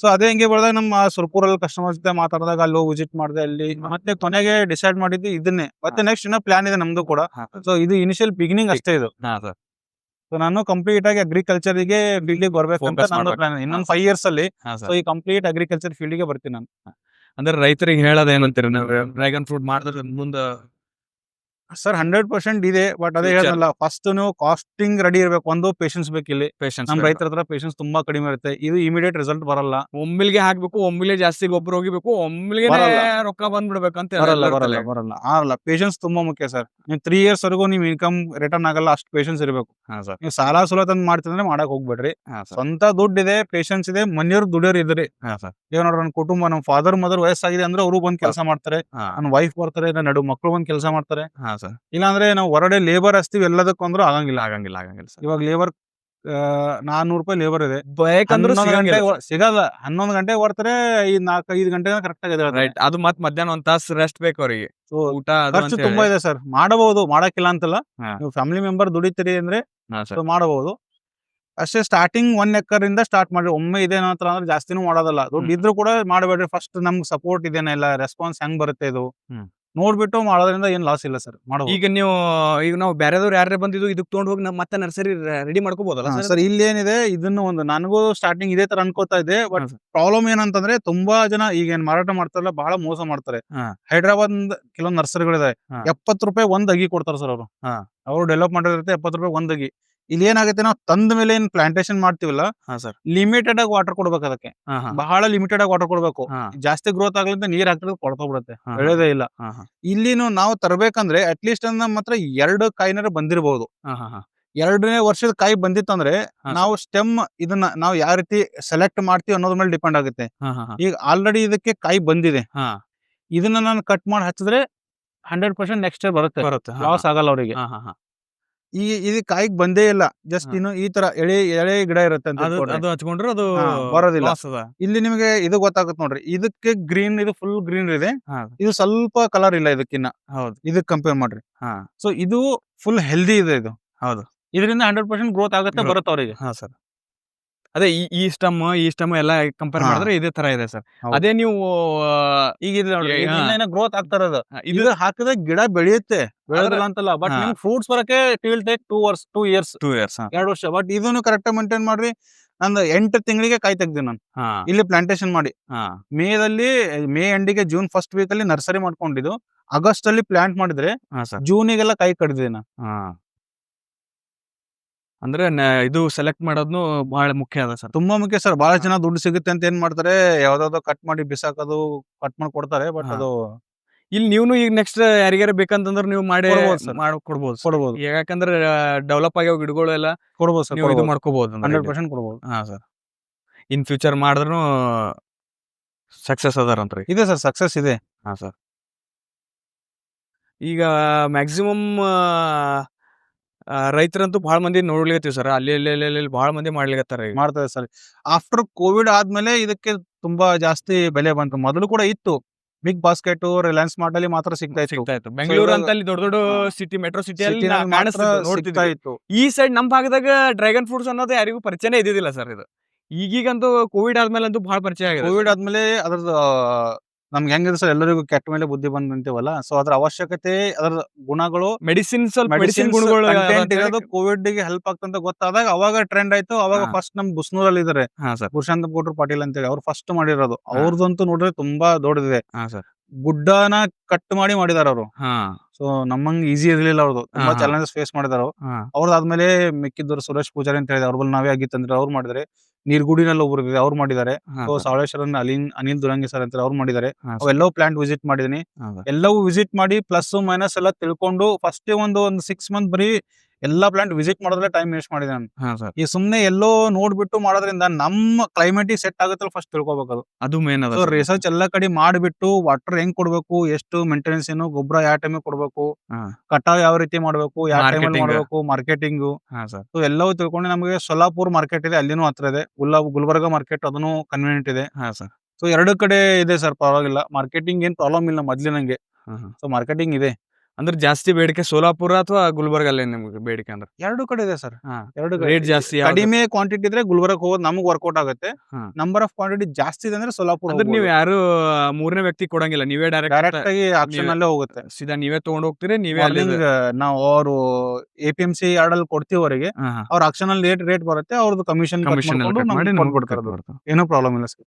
ಸೊ ಅದೇ ಹೆಂಗೆ ಬೆಳೆದಾಗ ನಮ್ಮ ಸುರ್ಪುರಲ್ಲಿ ಕಸ್ಟಮರ್ ಜೊತೆ ಮಾತಾಡಿದಾಗ ಅಲ್ಲಿ ಹೋಗಿ ವಿಸಿಟ್ ಮಾಡಿದೆ ಅಲ್ಲಿ. ಮತ್ತೆ ಕೊನೆಗೆ ಡಿಸೈಡ್ ಮಾಡಿದ್ದು ಇದನ್ನೇ. ಮತ್ತೆ ನೆಕ್ಸ್ಟ್ ಇನ್ನೂ ಪ್ಲಾನ್ ಇದೆ ನಮ್ದು ಕೂಡ. ಹಾ, ಸೊ ಇದು ಇನಿಷಿಯಲ್ ಬಿಗಿನಿಂಗ್ ಅಷ್ಟೇ ಇದು. ಹಾ ಸರ್. ಸೊ ನಾನು ಕಂಪ್ಲೀಟ್ ಆಗಿ ಅಗ್ರಿಕಲ್ಚರ್ಗೆ ಫೀಲ್ಡ್ ಬರ್ಬೇಕು ಅಂತ Focus ನನ್ನ ಮಾಡ್ಬೇಕು. ಪ್ಲಾನ್ ಇನ್ನೊಂದು ಫೈವ್ ಇಯರ್ಸ್ ಅಲ್ಲಿ ಹಾ ಸೊ ಸರ್ ಈ ಕಂಪ್ಲೀಟ್ ಅಗ್ರಿಕಲ್ಚರ್ ಫೀಲ್ಡ್ಗೆ ಬರ್ತೀನಿ ನಾನು. ಅಂದ್ರೆ ರೈತರಿಗೆ ಹೇಳೋದೇನಂತೀರಿ? ನೀವು ಡ್ರ್ಯಾಗನ್ ಫ್ರೂಟ್ ಮಾಡಿದ್ರೆ ಮುಂದ ಸರ್ ಹಂಡ್ರೆಡ್ ಪರ್ಸೆಂಟ್ ಇದೆ ಬಟ್ ಅದೇ. ಹೇಳಲ್ಲ ಫಸ್ಟ್ ನೀವು ಕಾಸ್ಟಿಂಗ್ ರೆಡಿ ಇರಬೇಕು ಒಂದು ಪೇಷನ್ಸ್ ಬೇಕು ಇಲ್ಲಿ. ಪೇಷನ್ಸ್ ನಮ್ಮ ರೈತರ ಹತ್ರ ಪೇಷನ್ಸ್ ತುಂಬಾ ಕಡಿಮೆ ಇರುತ್ತೆ ಇದು ಇಮಿಡಿಯೇಟ್ ರಿಸಲ್ಟ್ ಬರಲ್ಲ. ಒಮ್ಮಿಲ್ಗೆ ಹಾಕ್ಬೇಕು ಒಮ್ಮಿಲೆ ಜಾಸ್ತಿ ಗೊಬ್ಬರ ಹೋಗಿಬೇಕು ಒಮ್ಮಿಲ್ಗೆ. ರೊಕ್ಕ ಬಂದ್ಬಿಡ್ಬೇಕು ಅಂತ ಬರಲ್ಲ ಆರಲ್ಲ ಬರಲ್ಲ. ಬರಲ್ಲ. ಆಗಲ್ಲ ಪೇಷನ್ಸ್ ತುಂಬಾ ಮುಖ್ಯ ಸರ್. ನೀವು ತ್ರೀ ಇಯರ್ಸ್ ವರೆಗೂ ನೀವು ಇನ್ಕಮ್ ರಿಟರ್ನ್ ಆಗಲ್ಲ ಅಷ್ಟು ಪೇಷನ್ಸ್ ಇರಬೇಕು. ನೀವು ಸಾಲ ಸುಲ ತಂದು ಮಾಡ್ತಿದ್ರೆ ಮಾಡಕ್ ಹೋಗ್ಬೇಡ್ರಿ. ಸ್ವಂತ ದುಡ್ಡು ಇದೆ ಪೇಷನ್ಸ್ ಇದೆ ಮನೆಯವ್ರು ದುಡಿಯೋರು ಇದ್ರಿ. ಈಗ ನೋಡ್ರಿ ನನ್ನ ಕುಟುಂಬ ನಮ್ಮ ಫಾದರ್ ಮದರ್ ವಯಸ್ಸಾಗಿದೆ ಅಂದ್ರೆ ಅವರು ಬಂದ್ ಕೆಲಸ ಮಾಡ್ತಾರೆ ನನ್ನ ವೈಫ್ ಬರ್ತಾರೆ ನನ್ನ ನಡು ಮಕ್ಕಳು ಬಂದ್ ಕೆಲಸ ಮಾಡ್ತಾರೆ. ಸರ್. ಇಲ್ಲಾಂದ್ರೆ ನಾವು ಹೊರಡೆ ಲೇಬರ್ ಹಚ್ತೀವಿ ಎಲ್ಲದಕ್ಕೂ ಅಂದ್ರು ಆಗಂಗಿಲ್ಲ ಆಗಂಗಿಲ್ಲ ಆಗಂಗಿಲ್ಲ ಸರ್. ಇವಾಗ ಲೇಬರ್ ನಾನ್ನೂರು ರೂಪಾಯಿ ಲೇಬರ್ ಇದೆ. ಬೇಕಂದ್ರೂ ಸಿಗಂಗಿಲ್ಲ ಸಿಗಲ್ಲ. ಹನ್ನೊಂದು ಗಂಟೆ ಬರ್ತಾರೆ ಈ ನಾಲ್ಕು ಐದು ಗಂಟೆ ಕರೆಕ್ಟ್ ಆಗಿದೆ ರೈಟ್. ಅದು ಮತ್ತೆ ಮಧ್ಯಾಹ್ನ ಒಂದ್ ತಾಸ್ ರೆಸ್ಟ್ ಬೇಕು ಅವ್ರಿಗೆ. ಊಟ ಅದು ಖರ್ಚು ಅಂತ ತುಂಬಾ ಹೇಳಿ. ಇದೆ ಸರ್. ಮಾಡಬಹುದು ಮಾಡಕ್ಕಿಲ್ಲ ಅಂತಲ್ಲ. ಹಾ. ನೀವು ಫ್ಯಾಮಿಲಿ ಮೆಂಬರ್ ದುಡಿತೀರಿ ಅಂದ್ರೆ ಹಾ ಮಾಡಬಹುದು. ಅಷ್ಟೇ ಸ್ಟಾರ್ಟಿಂಗ್ ಒನ್ ಎಕರ್ ಇಂದ ಸ್ಟಾರ್ಟ್ ಮಾಡಿ ಒಮ್ಮೆ ಇದೆ ಹತ್ರ ಅಂದ್ರೆ ಜಾಸ್ತಿನೂ ಮಾಡೋದಲ್ಲ. ದುಡ್ಡು ಹ್ಮ್. ಇದ್ರೂ ಕೂಡ ಮಾಡಬೇಡ್ರಿ. ಫಸ್ಟ್ ನಮ್ಗೆ ಸಪೋರ್ಟ್ ಇದೇನೆಲ್ಲ ರೆಸ್ಪಾನ್ಸ್ ಹೆಂಗ್ ಬರುತ್ತೆ ಇದು? ಹ್ಮ್. ನೋಡ್ಬಿಟ್ಟು ಮಾಡೋದ್ರಿಂದ ಏನ್ ಲಾಸ್ ಇಲ್ಲ ಸರ್ ಮಾಡೋ ಈಗ ನೀವು ಈಗ ನಾವು ಬೇರೆದವ್ರು ಯಾರೇ ಬಂದಿದ್ದು ಇದಕ್ಕೆ ತೊಗೊಂಡು ಹೋಗಿ ನಾವು ಮತ್ತೆ ನರ್ಸರಿ ರೆಡಿ ಮಾಡ್ಕೋಬಹುದಲ್ಲ ಸರ್ ಇಲ್ಲೇನಿದೆ ಇಲ್ಲಿ ಏನಿದೆ ಇದನ್ನು ಒಂದು ನನಗೂ ಸ್ಟಾರ್ಟಿಂಗ್ ಇದೇ ತರ ಅನ್ಕೋತಾ ಇದೆ ಬಟ್ ಪ್ರಾಬ್ಲಮ್ ಏನಂತಂದ್ರೆ ತುಂಬಾ ಜನ ಈಗ ಏನ್ ಮಾರಾಟ ಮಾಡ್ತಾರಲ್ಲ ಬಹಳ ಮೋಸ ಮಾಡ್ತಾರೆ. ಹೈದರಾಬಾದ್ ಕೆಲವೊಂದು ನರ್ಸರಿಗಳಿದೆ. ಎಪ್ಪತ್ತು ರೂಪಾಯಿ ಒಂದ್ ಅಗಿ ಕೊಡ್ತಾರೆ ಸರ್ ಅವರು. ಅವ್ರು ಅವರು ಡೆವಲಪ್ ಮಾಡಿರುತ್ತೆ ಎಪ್ಪತ್ತು ರೂಪಾಯಿ ಒಂದ್ ಅಗಿ. ಇಲ್ಲಿ ಏನಾಗುತ್ತೆ ನಾವು ತಂದ ಮೇಲೆ ಏನ್ ಪ್ಲಾಂಟೇಶನ್ ಮಾಡ್ತೀವಲ್ಲ ಹಾ ಸರ್ ಲಿಮಿಟೆಡ್ ಆಗಿ ವಾಟರ್ ಕೊಡ್ಬೇಕು ಅದಕ್ಕೆ. ಹಾ ಹಾ. ಬಹಳ ಲಿಮಿಟೆಡ್ ಆಗಿ ವಾಟರ್ ಕೊಡ್ಬೇಕು. ಹಾ. ಜಾಸ್ತಿ ಗ್ರೋತ್ ಆಗ್ಲಿಂದ ನೀರ್ ಹಾಕಿದ್ರೆ ಕೊಡ್ತೋಗ್ಬಿಡುತ್ತೆ ಹಾ, ಇಲ್ಲ. ಹಾ ಹಾ. ಇಲ್ಲಿನು ನಾವು ತರಬೇಕಂದ್ರೆ ಅಟ್ಲೀಸ್ಟ್ ಅಂದ್ರೆ ಮಾತ್ರ ಎರಡು ಕಾಯಿನಾರ ಬಂದಿರಬಹುದು ಹಾ ಹಾ ಹಾ. ಎರಡನೇ ವರ್ಷದ ಕಾಯಿ ಬಂದಿತ್ತಂದ್ರೆ ಹಾ, ನಾವು ಸ್ಟೆಮ್ ಇದನ್ನ ನಾವು ಯಾವ ರೀತಿ ಸೆಲೆಕ್ಟ್ ಮಾಡ್ತೀವಿ ಅನ್ನೋದ್ರ ಮೇಲೆ ಡಿಪೆಂಡ್ ಆಗುತ್ತೆ. ಹಾ ಹಾ ಹಾ. ಈಗ ಆಲ್ರೆಡಿ ಇದಕ್ಕೆ ಕಾಯಿ ಬಂದಿದೆ. ಹಾ. ಇದನ್ನ ನಾನು ಕಟ್ ಮಾಡಿ ಹಚ್ಚಿದ್ರೆ ಹಂಡ್ರೆಡ್ ಪರ್ಸೆಂಟ್ ನೆಕ್ಸ್ಟ್ ಇಯರ್ ಬರುತ್ತೆ. ಬರುತ್ತೆ. ಹಾ, ಲಾಸ್ ಆಗಲ್ಲ ಅವರಿಗೆ. ಹಾ ಹಾ ಹಾ. ಈ ಇದು ಕಾಯಿಗ್ ಬಂದೇ ಇಲ್ಲ. ಜಸ್ಟ್ ಇನ್ನು ಈ ತರ ಎಳೆ ಎಳೆ ಗಿಡ ಇರುತ್ತೆ ಅಂತ ಅದು ಅದು ಹಚ್ಕೊಂಡ್ರೆ ಅದು ಹಾ, ಬರೋದಿಲ್ಲ. loss ಅದ. ಇಲ್ಲಿ ನಿಮಗೆ ಇದು ಗೊತ್ತಾಗುತ್ತೆ ನೋಡ್ರಿ. ಇದಕ್ಕೆ ಗ್ರೀನ್ ಇದು ಫುಲ್ ಗ್ರೀನ್ ಇದೆ. ಹಾ ಇದು ಸ್ವಲ್ಪ ಕಲರ್ ಇಲ್ಲ ಇದಕ್ಕಿನ್ನ. ಹೌದು. ಇದಕ್ಕೆ ಕಂಪೇರ್ ಮಾಡ್ರಿ. ಹಾ. ಸೊ ಇದು ಫುಲ್ ಹೆಲ್ದಿ ಇದೆ ಇದು. ಹೌದು. ಇದರಿಂದ ಹಂಡ್ರೆಡ್ ಪರ್ಸೆಂಟ್ ಗ್ರೋತ್ ಆಗುತ್ತೆ Growth. ಬರುತ್ತೆ ಅವರಿಗೆ. ಹಾ ಸರ್. ಅದೇ ಈ ಈ ಸ್ಟಮ್ ಈ ಸ್ಟಮ್ ಎಲ್ಲ ಕಂಪೇರ್ ಹಾ. ಮಾಡಿದ್ರೆ ಇದೇ ತರ ಇದೆ ಸರ್. ಹೌದು. ಅದೇ ನೀವು ಈಗ ಇದು ನೋಡ್ರಿ ಏ, ಹಾ. ಗ್ರೋತ್ ಆಗ್ತಾರದ ಇದು ಇದು ಹಾಕಿದ್ರೆ ಗಿಡ ಬೆಳೆಯುತ್ತೆ. ಬೆಳೆದಿಲ್ಲ ಅಂತಲ್ಲ ಬಟ್ ಹಾ. ನಿಮ್ಗೆ ಫ್ರೂಟ್ಸ್ ಬರಕ್ಕೆ ಟಿಲ್ ಟೇಕ್ ಟೂ ವರ್ಷ ಟೂ ಇಯರ್ಸ್ ಟೂ ಇಯರ್ಸ್ ಎರಡು ವರ್ಷ. ಬಟ್ ಇದನ್ನು ಕರೆಕ್ಟ್ ಮೇಂಟೈನ್ ಮಾಡ್ರಿ. ನಂದು ಎಂಟು ತಿಂಗಳಿಗೆ ಕಾಯಿ ತೆಗ್ದಿ ನಾನು. ಹಾ. ಇಲ್ಲಿ ಪ್ಲಾಂಟೇಶನ್ ಮಾಡಿ. ಹಾ. ಮೇದಲ್ಲಿ ಮೇ ಎಂಡಿಗೆ ಜೂನ್ ಫಸ್ಟ್ ವೀಕ್ ಅಲ್ಲಿ ನರ್ಸರಿ ಮಾಡ್ಕೊಂಡಿದ್ದು. ಆಗಸ್ಟ್ ಅಲ್ಲಿ ಪ್ಲಾಂಟ್ ಮಾಡಿದ್ರೆ ಹಾ ಸರ್. ಜೂನಿಗೆಲ್ಲ ಕಾಯಿ ಕಡ್ದಿದೆ ನಾನು. ಹಾ. ಅಂದ್ರೆ ಇದು ಸೆಲೆಕ್ಟ್ ಮಾಡೋದು ಬಹಳ ಮುಖ್ಯ ಅದ ಸರ್ ತುಂಬಾ ಮುಖ್ಯ ಸರ್ ಬಹಳ ಜನ ದುಡ್ಡು ಸಿಗುತ್ತೆ ಅಂತ ಏನ್ ಮಾಡ್ತಾರೆ ಯಾವ್ದಾದ್ರು ಕಟ್ ಮಾಡಿ ಬಿಸಾಕೋದು ಕಟ್ ಮಾಡಿ ಕೊಡ್ತಾರೆ ಬಟ್ ಅದು ಇಲ್ಲಿ ನೀವು ಈಗ ನೆಕ್ಸ್ಟ್ ಯಾರಿಗಾರ ಬೇಕಂತಂದ್ರೆ ನೀವು ಮಾಡಿ ಕೊಡ್ಬೋದು ಕೊಡ್ಬೋದು ಕೊಡ್ಬೋದು. ಯಾಕಂದ್ರೆ ಡೆವಲಪ್ ಆಗಿ ಗಿಡಗಳು ಎಲ್ಲ ಕೊಡ್ಬೋದು ಸರ್ ಇದು ಮಾಡ್ಕೋಬಹುದು ಹಂಡ್ರೆಡ್ ಪರ್ಸೆಂಟ್ ಕೊಡ್ಬೋದು. ಹಾ ಸರ್ ಇನ್ ಫ್ಯೂಚರ್ ಮಾಡಿದ್ರು ಸಕ್ಸಸ್ ಅಂತ ಇದೆ ಸರ್ ಸಕ್ಸಸ್ ಇದೆ. ಹಾ ಸರ್ ಈಗ ಮ್ಯಾಕ್ಸಿಮಮ್ ರೈತರಂತೂ ಬಹಳ ಮಂದಿ ನೋಡ್ಲಿಕತ್ತೀವಿ ಸರ್. ಅಲ್ಲಿ ಅಲ್ಲಿ ಬಹಳ ಮಂದಿ ಮಾಡ್ಲಿಕತ್ತಾರ ಈಗ. ಮಾಡ್ತಾರೆ ಸರ್. ಆಫ್ಟರ್ ಕೋವಿಡ್ ಆದ್ಮೇಲೆ ಇದಕ್ಕೆ ತುಂಬಾ ಜಾಸ್ತಿ ಬೆಲೆ ಬಂತು. ಮೊದಲು ಕೂಡ ಇತ್ತು. ಬಿಗ್ ಬಾಸ್ಕೆಟ್ ರಿಲಯನ್ಸ್ ಮಾರ್ಟ್ ಅಲ್ಲಿ ಮಾತ್ರ ಸಿಗ್ತಾ ಇತ್ತು. ಸಿಗ್ತಾ ಇತ್ತು ಬೆಂಗಳೂರು ಅಂತ ಅಲ್ಲಿ ದೊಡ್ಡ ದೊಡ್ಡ ಸಿಟಿ ಮೆಟ್ರೋ ಸಿಟಿ ಅಲ್ಲಿ ನೋಡ್ತಾ ನಲ್ಲಿ ಸಿಗ್ತಾ ನೋಡ್ತಿದ್ವಿ. ಇತ್ತು ಈ ಸೈಡ್ ನಮ್ ಭಾಗದಾಗ ಡ್ರ್ಯಾಗನ್ ಫ್ರೂಟ್ಸ್ ಅನ್ನೋದು ಯಾರಿಗೂ ಪರಿಚಯನೇ ಇದ್ದಿದ್ದಿಲ್ಲ ಸರ್ ಇದು. ಈಗೀಗಂತೂ ಕೋವಿಡ್ ಆದ್ಮೇಲೆ ಅಂತೂ ಬಹಳ ಪರಿಚಯ ಆಗಿದೆ ಕೋವಿಡ್ ಆದ್ಮೇಲೆ ಅದ್ರದ್ದು ನಮ್ಗೆ ಹೆಂಗಿದೆ ಸರ್ ಎಲ್ಲರಿಗೂ ಕೆಟ್ಟ ಮೇಲೆ ಬುದ್ಧಿ ಬಂದಂತೀವಲ್ಲ ಸೊ ಅದ್ರ ಅವಶ್ಯಕತೆ ಅದರ ಗುಣಗಳು ಮೆಡಿಸಿನ್ ಮೆಡಿಸಿನ್ ಗುಣಗಳು ಇರೋದು ಕೋವಿಡ್ಗೆ ಹೆಲ್ಪ್ ಆಗ್ತಂತ ಗೊತ್ತಾದಾಗ ಅವಾಗ ಟ್ರೆಂಡ್ ಆಯ್ತು ಅವಾಗ ಫಸ್ಟ್ ನಮ್ ಬುಸ್ನೂರಲ್ಲಿ ಇದಾರೆ. ಪುರುಷಾಂತ ಗೌಡ್ರು ಪಾಟೀಲ್ ಅಂತೇಳಿ ಅವ್ರು ಫಸ್ಟ್ ಮಾಡಿರೋದು. ಅವ್ರದಂತೂ ನೋಡ್ರೆ ತುಂಬಾ ದೊಡ್ಡದಿದೆ. ಗುಡ್ಡನ ಕಟ್ ಮಾಡಿ ಮಾಡಿದಾರ ಅವರು. ಸೊ ನಮ್ಮಂಗ್ ಈಸಿ ಇರ್ಲಿಲ್ಲ ಅವ್ರದ್ದು ತುಂಬಾ ಚಾಲೆಂಜಸ್ ಫೇಸ್ ಮಾಡಿದಾರ ಹಾ. ಅವ್ರದಾದ್ಮೇಲೆ ಮಿಕ್ಕಿದ್ದವ್ರು ಸುರೇಶ್ ಪೂಜಾರಿ ಅಂತ ಹೇಳಿದ್ರೆ ಅವ್ರ ಬಲ್ ನಾವೇ ಆಗಿತ್ತಂದ್ರೆ ಅವ್ರು ಮಾಡಿದಾರೆ ನೀರ್ಗುಡಿನಲ್ಲಿ ಒಬ್ರು ಅವ್ರು ಮಾಡಿದ್ದಾರೆ. ಸಾವಳೇಶ್ವರನ್ ಅಲಿನ್ ಅನಿಲ್ ದುರಂಗಿ ಸರ್ ಅಂತ ಅವ್ರು ಮಾಡಿದ್ದಾರೆ. ಅವೆಲ್ಲವೂ ಪ್ಲಾಂಟ್ ವಿಸಿಟ್ ಮಾಡಿದೀನಿ. ಎಲ್ಲವೂ ವಿಸಿಟ್ ಮಾಡಿ ಪ್ಲಸ್ ಮೈನಸ್ ಎಲ್ಲ ತಿಳ್ಕೊಂಡು ಫಸ್ಟ್ ಒಂದು ಒಂದು ಸಿಕ್ಸ್ ಮಂತ್ ಬರೀ ಎಲ್ಲಾ ಪ್ಲಾಂಟ್ ವಿಸಿಟ್ ಮಾಡೋದ್ರೆ ಟೈಮ್ ವೇಸ್ಟ್ ಮಾಡಿದೆ ನಾನು. ಈ ಸುಮ್ನೆ ಎಲ್ಲೋ ನೋಡ್ಬಿಟ್ಟು ಮಾಡೋದ್ರಿಂದ ನಮ್ಮ ಕ್ಲೈಮೇಟ್ ಸೆಟ್ ಆಗುತ್ತಲ್ಲ ಫಸ್ಟ್ ತಿಳ್ಕೊಬೇಕು ಅದು ಮೇನ್ ಅದ ರಿಸರ್ಚ್ ಎಲ್ಲಾ ಕಡೆ ಮಾಡ್ಬಿಟ್ಟು ವಾಟರ್ ಹೆಂಗ್ ಕೊಡ್ಬೇಕು ಎಷ್ಟು ಮೇಂಟೆನೆನ್ಸ್ ಏನು ಗೊಬ್ಬರ ಯಾವ ಟೈಮ್ ಕೊಡ್ಬೇಕು. ಕಟಾವ್ ಯಾವ ರೀತಿ ಮಾಡ್ಬೇಕು ಯಾವ ಟೈಮ್. ಮಾಡ್ಬೇಕು ಮಾರ್ಕೆಟಿಂಗ್ ಎಲ್ಲವೂ ತಿಳ್ಕೊಂಡು ನಮಗೆ ಸೊಲ್ಲಾಪುರ್ ಮಾರ್ಕೆಟ್ ಇದೆ ಅಲ್ಲಿನೂ ಹತ್ರ ಇದೆ. ಗುಲಾಬ್ ಗುಲ್ಬರ್ಗ ಮಾರ್ಕೆಟ್ ಅದನ್ನು ಕನ್ವೀನಿಯಂಟ್ ಇದೆ. ಸೊ ಎರಡು ಕಡೆ ಇದೆ ಸರ್ ಪರವಾಗಿಲ್ಲ. ಮಾರ್ಕೆಟಿಂಗ್ ಏನ್ ಪ್ರಾಬ್ಲಮ್ ಇಲ್ಲ ಮೊದ್ಲಿನಂಗೆ. ಸೊ ಮಾರ್ಕೆಟಿಂಗ್ ಇದೆ. ಅಂದ್ರೆ ಜಾಸ್ತಿ ಬೇಡಿಕೆ ಸೋಲಾಪುರ ಅಥವಾ ಗುಲ್ಬರ್ಗ ಅಲ್ಲೇ ನಿಮ್ಗೆ ಬೇಡಿಕೆ ಅಂದ್ರೆ? ಎರಡು ಕಡೆ ಇದೆ ಸರ್. ಹಾ. ಎರಡು ರೇಟ್ ಜಾಸ್ತಿ ಯಾವ್ದು? ಕಡಿಮೆ ಕ್ವಾಂಟಿಟಿ ಇದ್ರೆ ಗುಲ್ಬರ್ಗ ಹೋಗೋದು ನಮಗೆ ವರ್ಕೌಟ್ ಆಗುತ್ತೆ. ಹಾ. ನಂಬರ್ ಆಫ್ ಕ್ವಾಂಟಿಟಿ ಜಾಸ್ತಿ ಇದೆ ಅಂದ್ರೆ ಸೋಲಾಪುರ ಅಂದ್ರೆ ನೀವು ಯಾರು ಮೂರನೇ ವ್ಯಕ್ತಿ ಕೊಡಂಗಿಲ್ಲ. ನೀವೇ ಡೈರೆಕ್ಟ್ ಡೈರೆಕ್ಟ್ ಆಗಿ ಆಕ್ಷನ್ ಅಲ್ಲೇ ಹೋಗುತ್ತೆ. ಸೀದಾ ನೀವೇ ತಗೊಂಡ್ ಹೋಗ್ತೀರಿ ನೀವೇ ಅಲ್ಲಿ ನಾವು ಅವರು ಎ ಪಿ ಎಂ ಸಿ ಯಾರ್ಡಲ್ಲಿ ಕೊಡ್ತೀವಿ ಅವರಿಗೆ. ಅವ್ರ ಆಕ್ಷನ್ ಅಲ್ಲಿ ರೇಟ್ ರೇಟ್ ಬರುತ್ತೆ. ಅವ್ರದ್ದು ಕಮಿಷನ್ ಕಮಿಷನ್. ಏನೂ ಪ್ರಾಬ್ಲಮ್ ಇಲ್ಲ ಸರ್